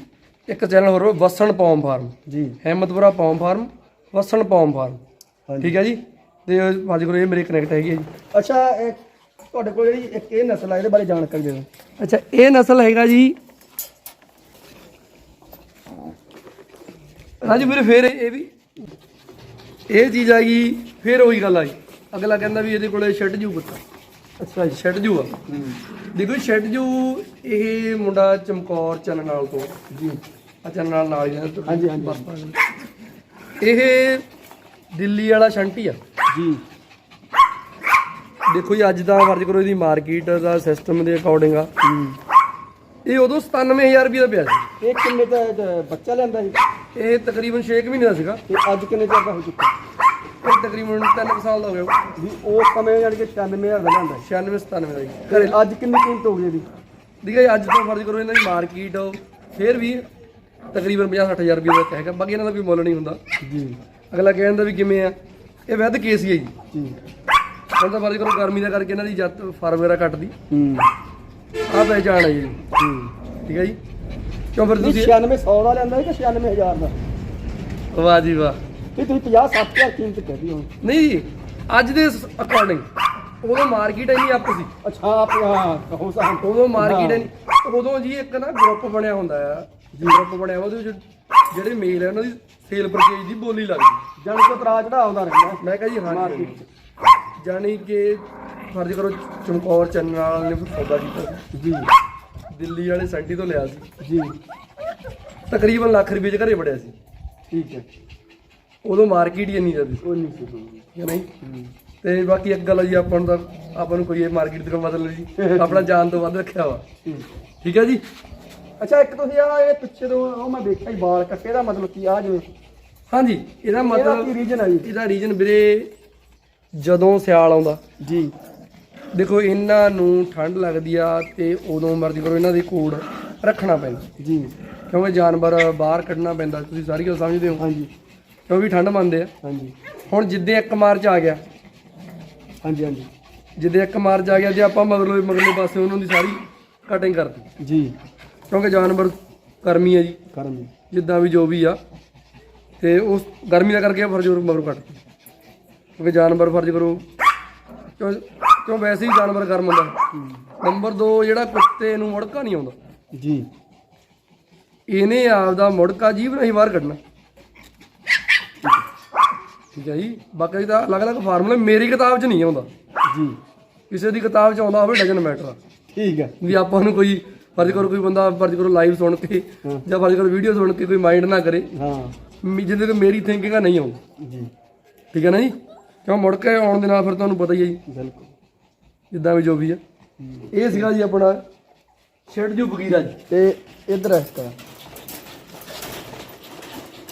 ਇੱਕ ਚੈਨਲ ਹੋਰ ਵਸਣ ਪੌਮ ਫਾਰਮ ਜੀ। ਹਿੰਮਤਪੁਰਾ ਪੌਮ ਫਾਰਮ ਵਸਣ ਪੌਮ ਫਾਰਮ ਹਾਂਜੀ। ਠੀਕ ਹੈ ਜੀ? ਤੇ ਅੱਜ ਕੋਲ ਇਹ ਮੇਰੇ ਕਨੈਕਟ ਹੈਗੀ ਹੈ ਜੀ। ਅੱਛਾ ਇਹ ਤੁਹਾਡੇ ਕੋਲ ਜਿਹੜੀ ਇੱਕ ਇਹ ਨਸਲ ਹੈ ਇਹਦੇ ਬਾਰੇ ਜਾਣਕਾਰੀ ਦੇ ਦਿਓ। ਅੱਛਾ ਇਹ ਨਸਲ ਹੈਗਾ ਜੀ। ਰਾਜੂ ਵੀਰੇ ਫੇਰ ਇਹ ਵੀ। ਇਹ ਚੀਜ਼ ਆ ਗਈ ਫੇਰ ਉਹੀ ਗੱਲ ਆ ਗਈ ਅਗਲਾ ਕਹਿੰਦਾ ਵੀ ਇਹਦੇ ਕੋਲੇ ਛੱਡ ਜੂ ਕੁੱਤਾ ਅੱਛਾ ਜੀ। ਛੱਡ ਜੂ ਆ। ਦੇਖੋ ਛੱਡ ਜੂ ਇਹ ਮੁੰਡਾ ਚਮਕੌਰ ਚੰਨ ਨਾਲ ਤੋਂ। ਜੀ। ਆ ਚੰਨ ਨਾਲ ਨਾਲ ਹੀ ਆ। ਹਾਂਜੀ, ਹਾਂਜੀ। ਇਹ ਦਿੱਲੀ ਵਾਲਾ ਸ਼ੰਟੀ ਆ। ਜੀ। ਦੇਖੋ ਜੀ ਅੱਜ ਦਾ ਫਰਜ਼ ਕਰੋ ਇਹਦੀ ਮਾਰਕੀਟ ਦਾ ਸਿਸਟਮ ਦੇ ਅਕੋਰਡਿੰਗ ਆ। ਇਹ ਉਦੋਂ 97000 ਰੁਪਏ ਦਾ ਪਿਆ ਸੀ। ਇਹ ਕਿੰਨੇ ਦਾ ਬੱਚਾ ਲੈਂਦਾ ਜੀ ਇਹ ਤਕਰੀਬਨ 6 ਮਹੀਨੇ ਦਾ ਸੀਗਾ। ਤੇ ਅੱਜ ਕਿੰਨੇ ਚਿਰ ਦਾ ਹੋ ਚੁੱਕਾ ਇਹ ਤਕਰੀਬਨ 3 ਸਾਲ ਦਾ ਹੋ ਗਿਆ। ਵੀ ਉਹ ਸਮੇਂ ਯਾਨੀ ਕਿ 96000 ਦਾ ਲੈਂਦਾ 96 97 ਦਾ ਜੀ। ਤੇ ਅੱਜ ਕਿੰਨੀ ਕੀਮਤ ਹੋ ਗਈ ਇਹਦੀ? ਹੈ ਜੀ ਅੱਜ ਤੋਂ ਫਰਜ਼ ਕਰੋ ਇਹਨਾਂ ਦੀ ਮਾਰਕੀਟ ਫੇਰ ਵੀ ਤਕਰੀਬਨ 50 60000 ਰੁਪਏ ਦਾ ਹੈਗਾ। ਬਾਕੀ ਇਹਨਾਂ ਦਾ ਕੋਈ ਮੁੱਲ ਨਹੀਂ ਹੁੰਦਾ। ਜੀ। ਅਗਲਾ ਕਹਿੰਦਾ ਵੀ ਕਿਵੇਂ ਆ ਇਹ ਵੈਦ ਕੇਸ ਹੀ ਹੈ ਜੀ। ਜੀ। ਹੁਣ ਤਾਂ ਫਰਜ਼ ਕਰੋ ਗਰਮੀ ਦਾ ਕਰਕੇ ਇਹਨਾਂ ਦੀ ਜੱਤ ਫਰ ਵਗੈਰਾ ਕੱਟਦੀ। ਹੂੰ ਆਹ ਪਹਿਚਾਣ ਹੈ ਜੀ। ਠੀਕ ਹੈ ਜੀ? ਕਿਉਂ ਫਿਰ ਤੁਸੀਂ? ਤੁਸੀਂ 9600 ਦਾ ਲੈਂਦਾ ਕਿ 96000 ਦਾ? ਵਾਹ ਜੀ ਵਾਹ। ਤੇ ਤੁਸੀਂ 50 7000 ਕੀਮਤ ਕਹਦੀ ਹੋ ਨਹੀਂ ਜੀ ਅੱਜ ਦੇ ਅਕੋਰਡਿੰਗ ਉਦੋਂ ਮਾਰਕੀਟ ਇੰਨੀ ਅੱਪ ਸੀ। ਅੱਛਾ ਆਪ ਹਾਂ ਹੋ ਸਕਦਾ ਉਦੋਂ ਮਾਰਕੀਟ ਨਹੀਂ ਉਦੋਂ ਜੀ ਇੱਕ ਨਾ ਗਰੁੱਪ ਬਣਿਆ ਹੁੰਦਾ ਆ। ਜੀ ਗਰੁੱਪ ਬਣਿਆ ਉਹਦੇ ਵਿੱਚ ਜਿਹੜੇ ਮੇਲ ਹੈ ਉਹਨਾਂ ਦੀ ਸੇਲ ਪਰਚੇਜ ਦੀ ਬੋਲੀ ਲੱਗਦੀ। ਜਣ ਕੋ ਤਰਾ ਚੜਾ ਆਉਂਦਾ ਰਹਿੰਦਾ। ਮੈਂ ਕਿਹਾ ਜੀ ਹਾਂ ਮਾਰਕੀਟ ਜਾਣੀ ਕਿ ਫਰਜ਼ ਕਰੋ ਚਮਕੌਰ ਚੰਨ ਵਾਲੇ ਨੇ ਸੌਦਾ ਕੀਤਾ ਜੀ। ਦਿੱਲੀ ਵਾਲੇ ਸੈਂਟੀ ਤੋਂ ਲਿਆ ਸੀ। ਜੀ। ਤਕਰੀਬਨ ਲੱਖ ਰੁਪਏ ਚ ਘਰੇ ਵੜਿਆ ਸੀ। ਠੀਕ ਹੈ। ਉਦੋਂ ਮਾਰਕੀਟ ਹੀ ਇੰਨੀ ਜ਼ਿਆਦਾ ਸੀ। ਉਹ ਨਹੀਂ ਸੀ ਹੈ। ਨਹੀਂ? ਤੇ ਬਾਕੀ ਇੱਕ ਗੱਲ ਆ ਜੀ ਆਪਾਂ ਨੂੰ ਤਾਂ ਆਪਾਂ ਨੂੰ ਕੋਈ ਇਹ ਮਾਰਕੀਟ ਦਾ ਮਤਲਬ ਨਹੀਂ ਜੀ। ਆਪਣਾ ਜਾਨ ਤੋਂ ਵੱਧ ਰੱਖਿਆ ਵਾ। ਠੀਕ ਹੈ ਜੀ? ਅੱਛਾ ਇੱਕ ਤੁਸੀਂ ਆ ਇਹ ਪਿੱਛੇ ਤੋਂ ਉਹ ਮੈਂ ਦੇਖਿਆ ਹੀ ਵਾਲ ਕੱਟੇ ਦਾ ਮਤਲਬ ਕੀ ਆ ਜਿਵੇਂ ਹਾਂਜੀ ਇਹਦਾ ਇਹਦਾ ਕੀ ਮਤਲਬ ਰੀਜਨ ਆ ਜੀ? ਇਹਦਾ ਰੀਜਨ ਵੀਰੇ ਜਦੋਂ ਸਿਆਲ ਆਉਂਦਾ। ਜੀ। ਦੇਖੋ ਇਹਨਾਂ ਨੂੰ ਠੰਡ ਲੱਗਦੀ ਆ ਤੇ ਉਦੋਂ ਮਰਜ਼ੀ ਕਰੋ ਇਹਨਾਂ ਦੀ ਕੋੜ ਰੱਖਣਾ ਪੈਂਦਾ। ਜੀ। ਕਿਉਂਕਿ ਜਾਨਵਰ ਬਾਹਰ ਕੱਢਣਾ ਪੈਂਦਾ ਤੁਸੀਂ ਸਾਰੀ ਗੱਲ ਸਮਝਦੇ ਹੋ। ਹਾਂਜੀ। ਕਿਉਂਕਿ ਠੰਡ ਮੰਨਦੇ ਆ। ਹਾਂਜੀ। ਹੁਣ ਜਿੱਦੇ 1 ਮਾਰਚ ਆ ਗਿਆ। ਹਾਂਜੀ ਹਾਂਜੀ। ਜਿੱਦੇ 1 ਮਾਰਚ ਆ ਗਿਆ ਤੇ ਆਪਾਂ ਮਗਰਲੇ ਮਗਰਲੇ ਪਾਸੇ ਉਹਨਾਂ ਦੀ ਸਾਰੀ ਕਟਿੰਗ ਕਰਤੀ। ਜੀ। ਕਿਉਂਕਿ ਜਾਨਵਰ ਗਰਮੀ ਆ ਜੀ। ਕਰਨ ਦੀ ਜਿੱਦਾਂ ਵੀ ਜੋ ਵੀ ਆ। ਤੇ ਉਸ ਗਰਮੀ ਦਾ ਕਰਕੇ ਫਰਜ਼ ਮਗਰੋਂ ਕੱਟ ਕਿਉਂਕਿ ਜਾਨਵਰ ਫਰਜ਼ ਕਰੋ। ਕਿਉਂ ਕਿਉਂ ਵੈਸੇ ਹੀ ਜਾਨਵਰ ਗਰਮ ਹੁੰਦਾ? ਨੰਬਰ 2 ਜਿਹੜਾ ਕੁੱਤੇ ਨੂੰ ਮੁੜਕਾ ਨਹੀਂ ਆਉਂਦਾ। ਜੀ। ਇਹਨੇ ਆਪਦਾ ਮੁੜਕਾ ਜੀਵ ਨਹੀਂ ਬਾਹਰ ਕੱਢਣਾ। ਠੀਕ ਹੈ ਜੀ? ਬਾਕੀ ਦਾ ਅਲੱਗ-ਅਲੱਗ ਫਾਰਮੂਲਾ ਮੇਰੀ ਕਿਤਾਬ 'ਚ ਨਹੀਂ ਆਉਂਦਾ। ਜੀ। ਕਿਸੇ ਦੀ ਕਿਤਾਬ 'ਚ ਆਉਂਦਾ ਹੋਵੇ ਡਜਨ ਮੈਟਰ ਠੀਕ ਹੈ। ਵੀ ਆਪਾਂ ਨੂੰ ਕੋਈ ਫਰਜ਼ ਕਰੋ ਕੋਈ ਬੰਦਾ ਫਰਜ਼ ਕਰੋ ਲਾਈਵ ਸੁਣ ਕੇ ਜਾਂ ਫਰਜ਼ ਕਰੋ ਵੀਡੀਓ ਸੁਣ ਕੇ ਕੋਈ ਮਾਈਂਡ ਨਾ ਕਰੇ। ਹਾਂ। ਜਿੰਦੇ ਤੇ ਮੇਰੀ ਥਿੰਕਿੰਗ ਆ ਨਹੀਂ ਆਉਂਦੀ। ਜੀ। ਠੀਕ ਹੈ ਨਾ ਜੀ? ਕਿਉਂ ਮੁੜ ਕੇ ਆਉਣ ਦੇ ਨਾਲ ਫਿਰ ਤੁਹਾਨੂੰ ਪਤਾ ਹੀ ਹੈ ਜੀ। ਬਿਲਕੁਲ। ਜਿੱਦਾਂ ਵੀ ਜੋ ਵੀ ਹੈ। ਇਹ ਸੀਗਾ ਜੀ ਆਪਣਾ ਸ਼ੈਡ ਜੂ ਬਗੀਰਾ ਜੀ। ਤੇ ਇਧਰ ਇਸ ਤਰ੍ਹਾਂ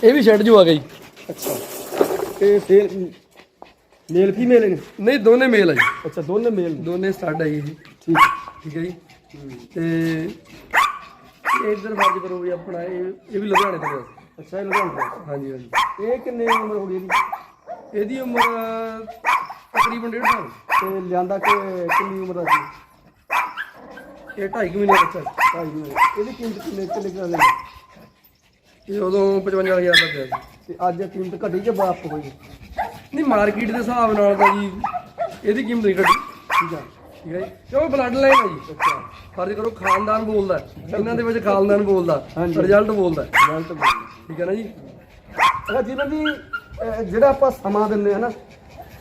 ਇਹ ਵੀ ਸ਼ੈਡ ਜੂ ਆ ਗਈ। ਅੱਛਾ। ਤੇ ਫੇਰ ਮੇਲ ਫੀਮੇਲ ਨੇ? ਨਹੀਂ ਦੋਨੇ ਮੇਲ ਆ ਜੀ। ਅੱਛਾ ਦੋਨੇ ਮੇਲ ਦੋਨੇ ਸਟੱਡ ਹੈ ਜੀ ਠੀਕ। ਠੀਕ ਹੈ ਜੀ। ਤੇ ਇਧਰ ਫਰਜ਼ ਕਰੋ ਵੀ ਆਪਣਾ ਇਹ ਇਹ ਵੀ ਲੁਧਿਆਣੇ ਤੋਂ ਹੈ ਅੱਛਾ ਇਹ ਲੁਧਿਆਣਾ ਤੋਂ। ਹਾਂਜੀ ਹਾਂਜੀ। ਇਹ ਕਿੰਨੇ ਉਮਰ ਹੋ ਗਈ ਇਹਦੀ ਇਹਦੀ ਉਮਰ ਤਕਰੀਬਨ 1.5 ਸਾਲ। ਤੇ ਲਿਆਂਦਾ ਕਿ ਕਿੰਨੀ ਉਮਰ ਦਾ ਸੀ ਇਹ 2.5 ਮਹੀਨੇ ਦਾ ਬੱਚਾ। ਢਾਈ ਮਹੀਨੇ। ਇਹਦੀ ਕੀਮਤ ਕਿੰਨੇ ਕਿੰਨੇ ਕਿੰਨੇ ਲੈਂਦੇ? ਇਹ ਉਦੋਂ 55000 ਦਾ ਪਿਆ ਸੀ। ਤੇ ਅੱਜ ਇਹ ਕੀਮਤ ਘਟੀ ਕਿ ਵਾਪਸ ਹੋਈ ਨਹੀਂ ਮਾਰਕੀਟ ਦੇ ਹਿਸਾਬ ਨਾਲ ਤਾਂ ਜੀ ਇਹਦੀ ਕੀਮਤ ਨਹੀਂ ਘਟੀ। ਠੀਕ ਹੈ ਠੀਕ ਹੈ ਜੀ। ਕਿਉਂ ਬਲੱਡ ਲਾਈਨ ਹੈ ਜੀ। ਅੱਛਾ। ਫਰਜ਼ ਕਰੋ ਖਾਨਦਾਨ ਬੋਲਦਾ ਹੈ। ਇਹਨਾਂ ਦੇ ਵਿੱਚ ਖਾਨਦਾਨ ਬੋਲਦਾ ਹਾਂਜੀ। ਰਿਜ਼ਲਟ ਬੋਲਦਾ ਹੈ। ਗਲਤ ਬੋਲ ਠੀਕ ਹੈ ਨਾ ਜੀ? ਅੱਛਾ ਜੀਵਨ ਜੀ ਅਹ ਜਿਹੜਾ ਆਪਾਂ ਸਮਾਂ ਦਿੰਦੇ ਆ ਨਾ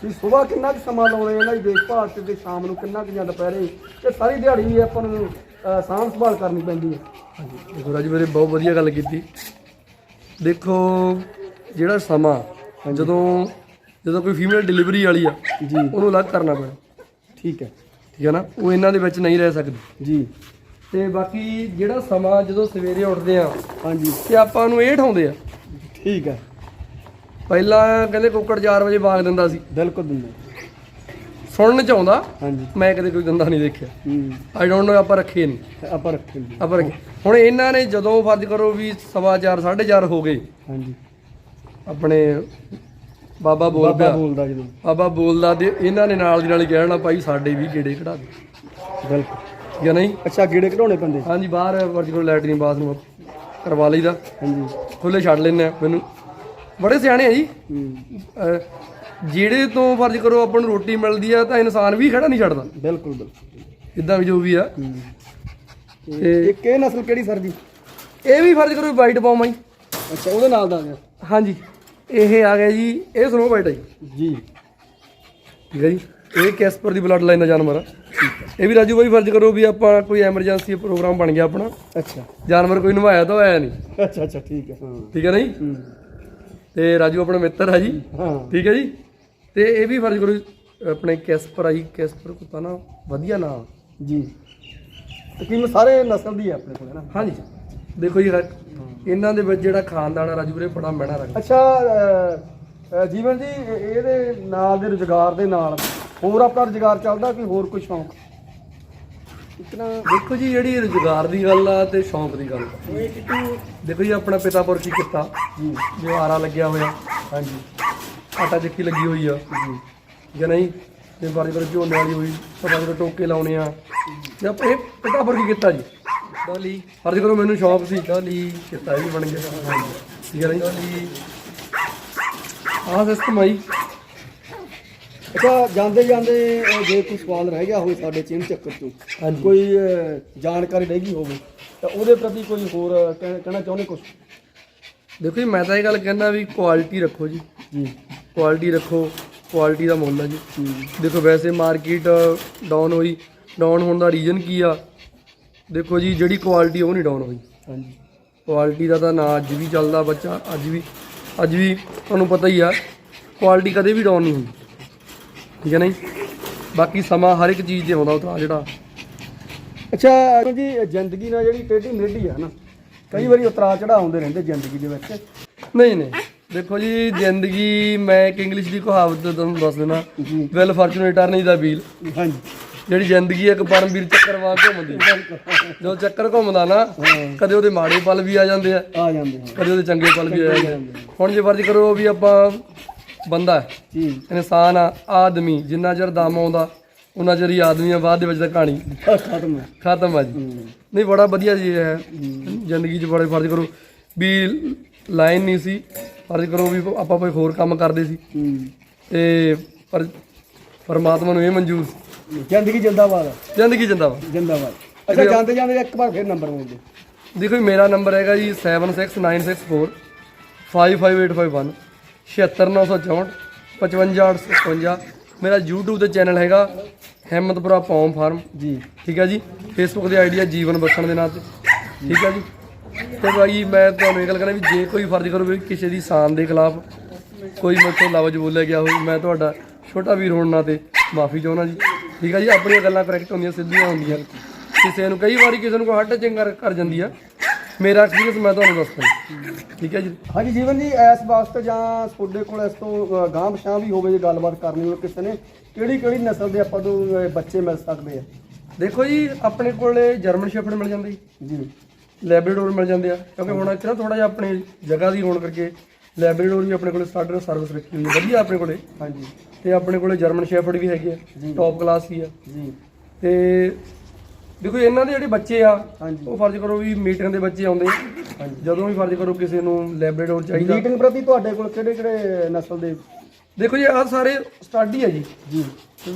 ਵੀ ਸਵੇਰ ਕਿੰਨਾ ਕੁ ਸਮਾਂ ਲਾਉਣੇ ਇਹਨਾਂ ਦੀ ਦੇਖਭਾਲ ਤੇ ਤੇ ਸ਼ਾਮ ਨੂੰ ਕਿੰਨਾ ਕੁ ਜਾਂ ਦੁਪਹਿਰੇ। ਤੇ ਸਾਰੀ ਦਿਹਾੜੀ ਹੀ ਆਪਾਂ ਨੂੰ ਸਾਂਭ ਸੰਭਾਲ ਕਰਨੀ ਪੈਂਦੀ ਹੈ। ਦੇਖੋ ਰਾਜੀ ਮੇਰੇ ਬਹੁਤ ਵਧੀਆ ਗੱਲ ਕੀਤੀ। ਦੇਖੋ ਜਿਹੜਾ ਸਮਾਂ ਜਦੋਂ ਜਦੋਂ ਕੋਈ ਫੀਮੇਲ ਡਿਲੀਵਰੀ ਵਾਲੀ ਆ ਜੀ। ਉਹਨੂੰ ਅਲੱਗ ਕਰਨਾ ਪੈਣਾ। ਠੀਕ ਹੈ। ਠੀਕ ਹੈ ਨਾ? ਉਹ ਇਹਨਾਂ ਦੇ ਵਿੱਚ ਨਹੀਂ ਰਹਿ ਸਕਦੀ। ਜੀ। ਤੇ ਬਾਕੀ ਜਿਹੜਾ ਸਮਾਂ ਜਦੋਂ ਸਵੇਰੇ ਉੱਠਦੇ ਆ ਹਾਂਜੀ। ਤੇ ਆਪਾਂ ਨੂੰ ਇਹ ਠਾਉਂਦੇ ਆ ਠੀਕ ਹੈ। ਪਹਿਲਾਂ ਕਹਿੰਦੇ ਕੁੱਕੜ 4 ਵਜੇ ਬਾਗ ਦਿੰਦਾ ਸੀ। ਬਿਲਕੁਲ ਦਿੰਦੇ। ਸੁਣਨ ਚ ਆਉਂਦਾ ਹਾਂਜੀ। ਮੈਂ ਕਦੇ ਕੋਈ ਗੰਦਾ ਨਹੀਂ ਦੇਖਿਆ। ਹੂੰ। ਆਈ ਡੋਨਟ ਨੋ ਆਪਾਂ ਰੱਖੇ ਨਹੀਂ ਆਪਾਂ ਰੱਖੇ ਜੀ ਆਪਾਂ ਰੱਖੇ। ਹੁਣ ਇਹਨਾਂ ਨੇ ਜਦੋਂ ਫਰਜ਼ ਕਰੋ ਵੀ ਸਵਾ ਚਾਰ, ਸਾਢੇ 4:30 ਹੋ ਗਏ ਹਾਂਜੀ। ਆਪਣੇ ਬਾਬਾ ਬੋਲ ਬਾਬਾ ਬੋਲਦਾ ਜਦੋਂ। ਬਾਬਾ ਬੋਲਦਾ ਤੇ ਇਹਨਾਂ ਨੇ ਨਾਲ ਦੀ ਨਾਲ ਹੀ ਕਹਿਣਾ ਭਾਈ ਸਾਡੇ ਵੀ ਗੇੜੇ ਕਢਾ ਦੇ। ਬਿਲਕੁਲ। ਠੀਕ ਹੈ ਨਹੀਂ? ਅੱਛਾ ਗੇੜੇ ਕਢਾਉਣੇ ਪੈਂਦੇ? ਹਾਂਜੀ ਬਾਹਰ ਫਰਜ਼ ਕਰੋ ਲੈਟਰੀਨ ਬਾਥਰੂਮ ਕਰਵਾ ਲਈਦਾ। ਹਾਂਜੀ। ਖੁੱਲੇ ਛੱਡ ਆ ਮੈਨੂੰ ਬੜੇ ਸਿਆਣੇ ਆ ਜੀ। ਅਹ ਜਿਹੜੇ ਤੋਂ ਫਰਜ਼ ਕਰੋ ਆਪਾਂ ਨੂੰ ਰੋਟੀ ਮਿਲਦੀ ਆ ਤਾਂ ਇਨਸਾਨ ਵੀ ਖੜਾ ਨਹੀਂ ਛੱਡਦਾ। ਬਿਲਕੁਲ ਬਿਲਕੁਲ। ਇਦਾਂ ਵੀ ਜੋ ਵੀ ਆ। ਤੇ ਇੱਕ ਇਹ ਨਸਲ ਕਿਹੜੀ ਸਰ ਜੀ? ਇਹ ਵੀ ਫਰਜ਼ ਕਰੋ ਵਾਈਟ ਪਾਉਮਾ ਜੀ ਅੱਛਾ ਉਹਦੇ ਨਾਲ ਦਾ ਆ ਗਿਆ। ਹਾਂਜੀ। ਇਹ ਆ ਗਿਆ ਜੀ ਇਹ ਸਨੋ ਵਾਈਟ ਆ ਜੀ। ਜੀ। ਠੀਕ ਹੈ ਜੀ। ਇਹ ਕੈਸਪਰ ਦੀ ਬਲੱਡ ਲਾਈਨ ਦਾ ਜਾਨਵਰ ਆ। ਇਹ ਵੀ ਰਾਜੂ ਭਾਈ ਫਰਜ਼ ਕਰੋ ਵੀ ਆਪਾਂ ਕੋਈ ਐਮਰਜੈਂਸੀ ਪ੍ਰੋਗਰਾਮ ਬਣ ਗਿਆ ਆਪਣਾ। ਅੱਛਾ। ਜਾਨਵਰ ਕੋਈ ਨਵਾਇਆ ਤਾਂ ਹੋਇਆ ਨਹੀਂ। ਅੱਛਾ ਅੱਛਾ ਠੀਕ ਹੈ ਹਾਂ ਠੀਕ ਹੈ ਨਹੀਂ ਹੂੰ। ਤੇ ਰਾਜੂ ਆਪਣਾ ਮਿੱਤਰ ਆ ਜੀ। ਹਾਂ। ਠੀਕ ਹੈ ਜੀ? ਤੇ ਇਹ ਵੀ ਫਰਜ਼ ਕਰੋ ਆਪਣੇ ਕੈਸਪਰ ਆ ਜੀ ਕੈਸਪਰ ਕੁੱਤਾ ਨਾ ਵਧੀਆ ਨਾਮ। ਜੀ। ਤਕਰੀਬਨ ਸਾਰੇ ਨਸਲ ਦੀ ਹੈ ਆਪਣੇ ਕੋਲ ਹੈ ਨਾ? ਹਾਂਜੀ। ਦੇਖੋ ਜੀ ਰਾ- ਇਹਨਾਂ ਦੇ ਵਿੱਚ ਜਿਹੜਾ ਖਾਨਦਾਨ ਆ ਰਾਜੂ ਵੀਰੇ ਬੜਾ ਮਹਿਣਾ ਰੱਖਦਾ। ਅੱਛਾ ਜੀਵਨ ਜੀ ਇਹ- ਇਹਦੇ ਨਾਲ ਦੇ ਰੁਜ਼ਗਾਰ ਦੇ ਨਾਲ ਹੋਰ ਆਪਣਾ ਰੁਜ਼ਗਾਰ ਚੱਲਦਾ ਕਿ ਹੋਰ ਕੋਈ ਸ਼ੌਂਕ? ਇਤਨਾ ਦੇਖੋ ਜੀ ਜਿਹੜੀ ਰੁਜ਼ਗਾਰ ਦੀ ਗੱਲ ਆ ਤੇ ਸ਼ੌਂਕ ਦੀ ਗੱਲ। ਆ। ਦੇਖੋ ਜੀ ਆਪਣਾ ਪਿਤਾ ਪੁਰਖੀ ਕੀਤਾ। ਜੀ ਜੋ ਆਰਾ ਲੱਗਿਆ ਹੋਇਆ। ਹਾਂਜੀ। ਆਟਾ ਚੱਕੀ ਲੱਗੀ ਹੋਈ ਆ। ਜੀ ਹੈ ਨਹੀਂ ਤੇ ਬਾਰੀ ਬਾਰੀ ਝੋਨੇ ਵਾਲੀ ਹੋਈ ਸਭਾ ਦੇ ਟੋਕੇ ਲਾਉਣੇ ਆ। ਤੇ ਆਪਾਂ ਇਹ ਪਿਤਾ ਪੁਰਖੀ ਕੀਤਾ ਜੀ। ਡੋਲੀ। ਫਰਜ਼ ਕਰੋ ਮੈਨੂੰ ਸ਼ੌਂਕ ਸੀ। ਡੋਲੀ। ਕੀਤਾ ਇਹ ਵੀ ਬਣ ਗਿਆ। ਠੀਕ ਹੈ ਡੋਲੀ ਆਹ ਸਿਸਟਮ ਆਈ ਅੱਛਾ ਜਾਂਦੇ ਜਾਂਦੇ ਅਹ, ਜੇ ਕੋਈ ਸਵਾਲ ਰਹਿ ਗਿਆ ਹੋਵੇ ਸਾਡੇ ਚਿੰਨ ਚੱਕਰ ਤੋਂ ਹਾਂਜੀ। ਕੋਈ ਅਹ, ਜਾਣਕਾਰੀ ਰਹਿ ਗਈ ਹੋਵੇ ਤਾਂ ਉਹਦੇ ਪ੍ਰਤੀ ਕੋਈ ਹੋਰ ਅਹ, ਕਹਿ- ਕਹਿਣਾ ਚਾਹੁੰਦੇ ਕੁਝ ਦੇਖੋ ਜੀ ਮੈਂ ਤਾਂ ਇਹ ਗੱਲ ਕਹਿੰਦਾ ਵੀ ਕੁਆਲਿਟੀ ਰੱਖੋ ਜੀ। ਜੀ। ਕੁਆਲਿਟੀ ਰੱਖੋ ਕੁਆਲਿਟੀ ਦਾ ਮੁੱਲ ਆ ਜੀ। ਦੇਖੋ ਵੈਸੇ ਮਾਰਕੀਟ ਡਾਊਨ ਹੋਈ ਡਾਊਨ ਹੋਣ ਦਾ ਰੀਜ਼ਨ ਕੀ ਆ? ਦੇਖੋ ਜੀ ਜਿਹੜੀ ਕੁਆਲਿਟੀ ਉਹ ਨਹੀਂ ਡਾਊਨ ਹੋਈ। ਹਾਂਜੀ। ਕੁਆਲਿਟੀ ਦਾ ਤਾਂ ਨਾ ਅੱਜ ਵੀ ਚੱਲਦਾ ਬੱਚਾ ਅੱਜ ਵੀ ਅੱਜ ਵੀ ਤੁਹਾਨੂੰ ਪਤਾ ਹੀ ਆ ਕੁਆਲਿਟੀ ਕਦੇ ਵੀ ਡਾਊਨ ਨਹੀਂ ਹੁੰਦੀ। ਠੀਕ ਹੈ ਨਾ ਜੀ ਬਾਕੀ ਸਮਾਂ ਹਰ ਇੱਕ ਚੀਜ਼ ਤੇ ਆਉਂਦਾ ਉਤਾਰ ਜਿਹੜਾ। ਅੱਛਾ ਜੀ ਜ਼ਿੰਦਗੀ ਨਾਲ ਜਿਹੜੀ ਟੇਢੀ ਮੇਢੀ ਆ ਨਾ ਕਈ ਵਾਰੀ ਉਤਰਾ ਚੜਾ ਆਉਂਦੇ ਰਹਿੰਦੇ ਜ਼ਿੰਦਗੀ ਦੇ ਵਿੱਚ। ਨਹੀਂ ਨਹੀਂ। ਦੇਖੋ ਜੀ ਜ਼ਿੰਦਗੀ ਮੈਂ ਇੱਕ ਇੰਗਲਿਸ਼ ਦੀ ਕਹਾਵਤ ਤੁਹਾਨੂੰ ਦੱਸ ਦੇਣਾ ਵੈਲ ਫਾਰਚੂਨੇਟ ਅਰ ਨਹੀਂ ਦਾ ਵੀਲ ਹਾਂਜੀ। ਜਿਹੜੀ ਜ਼ਿੰਦਗੀ ਇੱਕ ਪਰਮਵੀਰ ਚੱਕਰ ਵਾਂਗ ਘੁੰਮਦੀ ਜਦੋਂ ਚੱਕਰ ਘੁੰਮਦਾ ਨਾ ਕਦੇ ਉਹਦੇ ਮਾੜੇ ਪਲ ਵੀ ਆ ਜਾਂਦੇ ਆ। ਆ ਜਾਂਦੇ ਕਦੇ ਉਹਦੇ ਚੰਗੇ ਪਲ ਵੀ ਆ ਜਾਂਦੇ ਹੁਣ ਜੇ ਫਰਜ਼ ਕਰੋ ਵੀ ਆਪਾਂ ਬੰਦਾ ਹੈ, ਜੀ। ਇਨਸਾਨ ਆ ਆਦਮੀ ਜਿੰਨਾ ਚਿਰ ਦਮ ਆਉਂਦਾ ਉਹਨਾਂ ਚਿਰ ਹੀ ਆਦਮੀ ਆ ਬਾਅਦ ਦੇ ਵਿੱਚ ਤਾਂ ਕਹਾਣੀ ਖਤਮ ਹੈ। ਖਤਮ ਆ ਜੀ। ਨਹੀਂ ਬੜਾ ਵਧੀਆ ਜੀ ਇਹ ਹੈ। ਜ਼ਿੰਦਗੀ 'ਚ ਬੜੇ ਫਰਜ਼ ਕਰੋ। ਵੀ ਲਾਈਨ ਨਹੀਂ ਸੀ ਫਰਜ਼ ਕਰੋ ਵੀ ਆਪਾਂ ਕੋਈ ਹੋਰ ਕੰਮ ਕਰਦੇ ਸੀ। ਤੇ ਪਰ ਪਰਮਾਤਮਾ ਨੂੰ ਇਹ ਮਨਜ਼ੂਰ ਸੀ। ਜ਼ਿੰਦਗੀ ਜਿੰਦਾਬਾਦ ਜ਼ਿੰਦਗੀ ਜਿੰਦਾ ਵਾ ਜਿੰਦਾਬਾਦ। ਅੱਛਾ ਜਾਂਦੇ ਜਾਂਦੇ ਇੱਕ ਵਾਰ ਫਿਰ ਨੰਬਰ ਬੋਲ ਦਿਓ। ਦੇਖੋ ਜੀ ਮੇਰਾ ਨੰਬਰ ਹੈਗਾ ਜੀ 76964 55851 76964 55855 ਮੇਰਾ YouTube ਤੇ ਚੈਨਲ ਹੈਗਾ ਹਿੰਮਤਪੁਰਾ ਪੌਮ ਫਾਰਮ ਜੀ, ਠੀਕ ਹੈ ਜੀ? ਫੇਸਬੁੱਕ ਦੀ ਆਈਡੀ ਹੈ ਜੀਵਨ ਬਖਸ਼ਣ ਦੇ ਨਾਂ ਤੇ। ਠੀਕ ਹੈ ਜੀ? ਤੇ ਭਾਈ ਮੈਂ ਤੁਹਾਨੂੰ ਇਹ ਗੱਲ ਕਹਿੰਦਾ ਵੀ ਜੇ ਕੋਈ ਫਰਜ਼ ਕਰੋ ਵੀ ਕਿਸੇ ਦੀ ਸ਼ਾਨ ਦੇ ਖਿਲਾਫ ਕੋਈ ਮੇਰੇ ਤੋਂ ਲਫ਼ਜ਼ ਬੋਲਿਆ ਗਿਆ ਹੋਵੇ, ਮੈਂ ਤੁਹਾਡਾ ਛੋਟਾ ਵੀਰ ਹੋਣ ਨਾਲ ਤੇ ਮਾਫੀ ਚਾਹੁੰਦਾ ਜੀ। ਠੀਕ ਹੈ ਜੀ? ਆਪਣੀਆਂ ਗੱਲਾਂ ਕਰੈਕਟ ਹੁੰਦੀਆਂ, ਸਿੱਧੀਆਂ ਹੁੰਦੀਆਂ। ਕਿਸੇ ਨੂੰ ਕਈ ਵਾਰੀ ਕਿਸੇ ਨੂੰ ਕੋਈ ਹੱਟ ਚੰਗਾ ਕਰ ਕਰ ਜਾਂਦੀ ਆ। ਮੇਰਾ ਐਕਸਪੀਰੀਅੰਸ ਮੈਂ ਤੁਹਾਨੂੰ ਦੱਸਦਾ। ਠੀਕ ਹੈ ਜੀ। ਹਾਂਜੀ ਜੀਵਨ ਜੀ ਇਸ ਵਾਸਤੇ ਜਾਂ ਤੁਹਾਡੇ ਕੋਲ ਇਸ ਤੋਂ ਗਾਂ ਪਛਾਂ ਵੀ ਹੋਵੇ ਜੇ ਗੱਲਬਾਤ ਕਰਨੀ ਹੋਵੇ ਕਿਸੇ ਨੇ ਕਿਹੜੀ ਕਿਹੜੀ ਨਸਲ ਦੇ ਆਪਾਂ ਨੂੰ ਬੱਚੇ ਮਿਲ ਸਕਦੇ ਆ? ਦੇਖੋ ਜੀ ਆਪਣੇ ਕੋਲੇ ਜਰਮਨ ਸ਼ੈਫਰਡ ਮਿਲ ਜਾਂਦੇ ਜੀ। ਲੈਬਰੇਡੋਰ ਮਿਲ ਜਾਂਦੇ ਆ। ਕਿਉਂਕਿ ਹੁਣ ਇੱਥੇ ਨਾ ਥੋੜਾ ਜਿਹਾ ਆਪਣੇ ਜਗ੍ਹਾ ਦੀ ਹੋਣ ਕਰਕੇ ਲੈਬਰੇਡੋਰ ਵੀ ਆਪਣੇ ਕੋਲੇ ਸਾਡੇ ਸਰਵਿਸ ਰੱਖੀ ਹੋਈ ਹੈ। ਵਧੀਆ ਆਪਣੇ ਕੋਲੇ। ਹਾਂਜੀ। ਤੇ ਆਪਣੇ ਕੋਲੇ ਜਰਮਨ ਸ਼ੈਫਰਡ ਵੀ ਹੈਗੇ ਆ। ਟੌਪ ਕਲਾਸ ਹੀ ਆ। ਜੀ। ਤੇ ਦੇਖੋ ਇਹਨਾਂ ਦੇ ਜਿਹੜੇ ਬੱਚੇ ਆ ਹਾਂਜੀ। ਉਹ ਫਰਜ਼ ਕਰੋ ਵੀ ਮੀਟਿੰਗ ਦੇ ਬੱਚੇ ਆਉਂਦੇ। ਜਦੋਂ ਵੀ ਫਰਜ਼ ਕਰੋ ਕਿਸੇ ਨੂੰ ਲੈਬਰੇਡੋਰ ਚਾਹੀਦਾ। ਮੀਟਿੰਗ ਪ੍ਰਤੀ ਤੁਹਾਡੇ ਕੋਲ ਕਿਹੜੇ ਕਿਹੜੇ ਨਸਲ ਦੇ? ਦੇਖੋ ਜੀ ਆਹ ਸਾਰੇ ਸਟੱਡੀ ਆ ਜੀ। ਜੀ।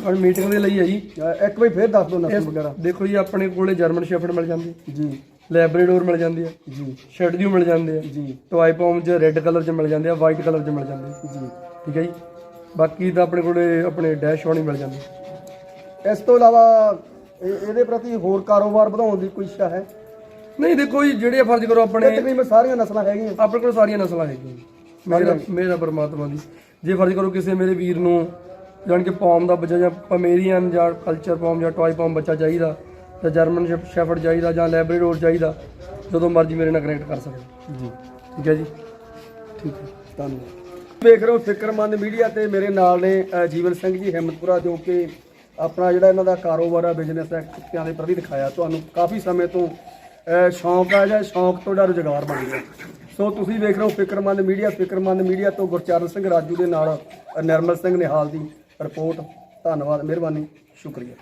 ਔਰ ਮੀਟਿੰਗ ਦੇ ਲਈ ਆ ਜੀ। ਅਹ, ਇੱਕ ਵਾਰੀ ਫੇਰ ਦੱਸ ਦਿਓ ਨਸਲ ਵਗੈਰਾ। ਦੇਖੋ ਜੀ ਆਪਣੇ ਕੋਲੇ ਜਰਮਨ ਸ਼ੈਫਰਡ ਮਿਲ ਜਾਂਦੇ। ਜੀ। ਲੈਬਰੇਡੋਰ ਮਿਲ ਜਾਂਦੇ ਆ। ਜੀ। ਸ਼ੈਡਿਊ ਮਿਲ ਜਾਂਦੇ ਆ। ਜੀ। ਟੋਆਈ ਪੌਮ 'ਚ ਰੈੱਡ ਕਲਰ 'ਚ ਮਿਲ ਜਾਂਦੇ ਆ ਵਾਈਟ ਕਲਰ 'ਚ ਮਿਲ ਜਾਂਦੇ ਆ। ਜੀ। ਠੀਕ ਹੈ ਜੀ। ਬਾਕੀ ਤਾਂ ਆਪਣੇ ਕੋਲੇ ਆਪਣੇ ਡੈਸ਼ ਵਾਣੀ ਮਿਲ ਜਾਂਦੀ। ਇਸ ਤੋਂ ਇਲਾਵਾ ਇਹ- ਇਹਦੇ ਪ੍ਰਤੀ ਹੋਰ ਕਾਰੋਬਾਰ ਵਧਾਉਣ ਦੀ ਕੋਈ ਇੱਛਾ ਹੈ? ਨਹੀਂ ਦੇਖੋ ਜੀ ਜਿਹੜੇ ਫਰਜ਼ ਕਰੋ ਆਪਣੇ ਤਕਰੀਬਨ ਸਾਰੀਆਂ ਨਸਲਾਂ ਹੈਗੀਆਂ। ਆਪਣੇ ਕੋਲ ਸਾਰੀਆਂ ਨਸਲਾਂ ਹੈਗੀਆਂ। ਜੀ। ਮੇਰਾ ਮੇਰਾ ਪਰਮਾਤਮਾ ਦੀ। ਜੇ ਫਰਜ਼ ਕਰੋ ਕਿਸੇ ਮੇਰੇ ਵੀਰ ਨੂੰ ਜਾਣ ਕੇ ਪੌਮ ਦਾ ਬੱਚਾ ਜਾਂ ਪਮੇਰੀਅਨ ਜਾਂ ਕਲਚਰ ਪੌਮ ਜਾਂ ਟੌਏ ਪੌਮ ਬੱਚਾ ਚਾਹੀਦਾ ਜਾਂ ਜਰਮਨ ਸ਼ੈਫਰਡ ਚਾਹੀਦਾ ਜਾਂ ਲੈਬਰੇਡੋਰ ਚਾਹੀਦਾ ਜਦੋਂ ਮਰਜ਼ੀ ਮੇਰੇ ਨਾਲ ਕਨੈਕਟ ਕਰ ਸਕਦੇ। ਜੀ। ਠੀਕ ਹੈ ਜੀ? ਠੀਕ ਹੈ ਧੰਨਵਾਦ। ਵੇਖ ਰਹੇ ਹੋ ਫਿਕਰਮੰਦ ਮੀਡੀਆ ਤੇ ਮੇਰੇ ਨਾਲ ਨੇ ਅ, ਜੀਵਨ ਸਿੰਘ ਜੀ ਹਿੰਮਤਪੁਰਾ ਜੋ ਕਿ ਆਪਣਾ ਜਿਹੜਾ ਇਹਨਾਂ ਦਾ ਕਾਰੋਬਾਰ ਆ ਬਿਜ਼ਨਸ ਹੈ ਕੁੱਤਿਆਂ ਦੇ ਪ੍ਰਤੀ ਦਿਖਾਇਆ। ਤੁਹਾਨੂੰ ਕਾਫੀ ਸਮੇਂ ਤੋਂ ਸ਼ੌਂਕ ਆ ਜਾਂ ਸ਼ੌਂਕ ਤੋਂ ਜਿਹੜਾ ਰੁਜ਼ਗਾਰ ਬਣ ਗਿਆ ਸੋ ਤੁਸੀਂ ਵੇਖ ਰਹੇ ਹੋ ਫਿਕਰਮੰਦ ਮੀਡੀਆ ਫਿਕਰਮੰਦ ਮੀਡੀਆ ਤੋਂ ਗੁਰਚਰਨ ਸਿੰਘ ਰਾਜੂ ਦੇ ਨਾਲ ਨਿਰਮਲ ਸਿੰਘ ਨਿਹਾਲ ਦੀ ਰਿਪੋਰਟ। ਧੰਨਵਾਦ ਮਿਹਰਬਾਨੀ ਸ਼ੁਕਰੀਆ।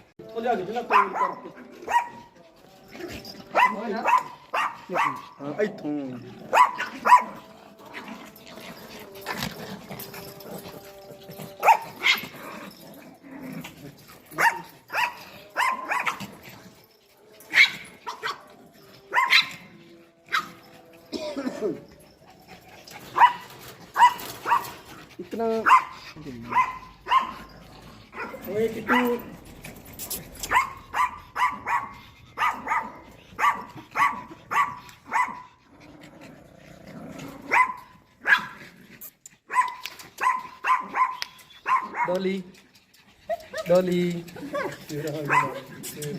Itu nak Oi, itu Dolly. Dolly. Dolly Dolly Dolly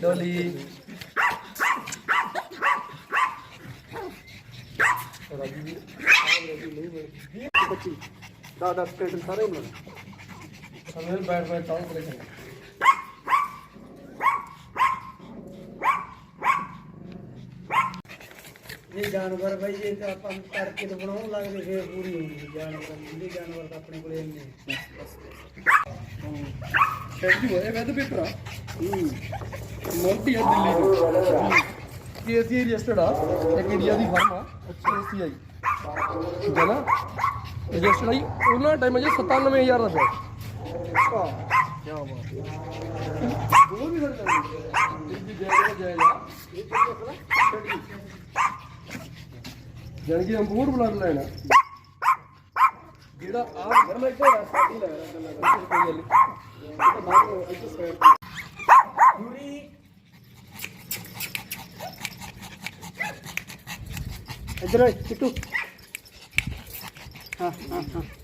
Dolly Dolly Dolly 10 10 station ਸਾਰੇ ਹੀ ਮਿਲਣ ਬੈਠ ਬੈਠ ਤਾਂ ਕਰੇ ਚੰਗਾ ਇਹ ਜਾਨਵਰ ਬਈ ਜੇ ਤਾਂ ਆਪਾਂ ਕਰਕੇ ਤਾਂ ਬਣਾਉਣ ਲੱਗਦੇ ਫੇਰ ਪੂਰੀ ਹੁੰਦੀ ਹੈ ਜਾਨਵਰ ਜਿਹੜੇ ਜਾਨਵਰ ਤਾਂ ਆਪਣੇ ਕੋਲੇ ਇੰਨੇ। ਸ਼ੈਡੀ ਹੋਏ ਵੈਦ ਪੇਪਰ ਆ। ਮੋਟੀ ਆ ਦਿੱਲੀ ਤੋਂ। ਕੇਸੀ ਰਜਿਸਟਰਡ ਆ ਇੱਕ ਇੰਡੀਆ ਦੀ ਫਰਮ ਆ ਐਸਸੀਆਈ ਜਨਾ ਹੈ ਨਾ ਰਜਿਸਟਰਡ ਉਹਨਾਂ ਟਾਈਮ ਅਜੇ 97000 ਦਾ ਪਿਆ। ਕੀ ਬਾਤ ਹੋਰ ਵੀ ਖਰਚਾ ਇਹ ਵੀ ਜਾਇਜ਼ ਜਾਇਜ਼ ਆ ਜਾਨ ਕਿ ਇੰਪੋਰਟ ਬਲੱਡ ਲੈਣਾ ਜਿਹੜਾ ਆ ਫਿਰ ਮੈਂ ਇੱਥੇ ਸਾਡੀ ਲੈ ਰਿਹਾ ਕੋਈ ਗੱਲ ਨਹੀਂ ਬਾਹਰ ਇੱਥੇ ਸਾਈਡ ਪੂਰੀ ਇੱਧਰ ਚਿੱਟੂ। ah.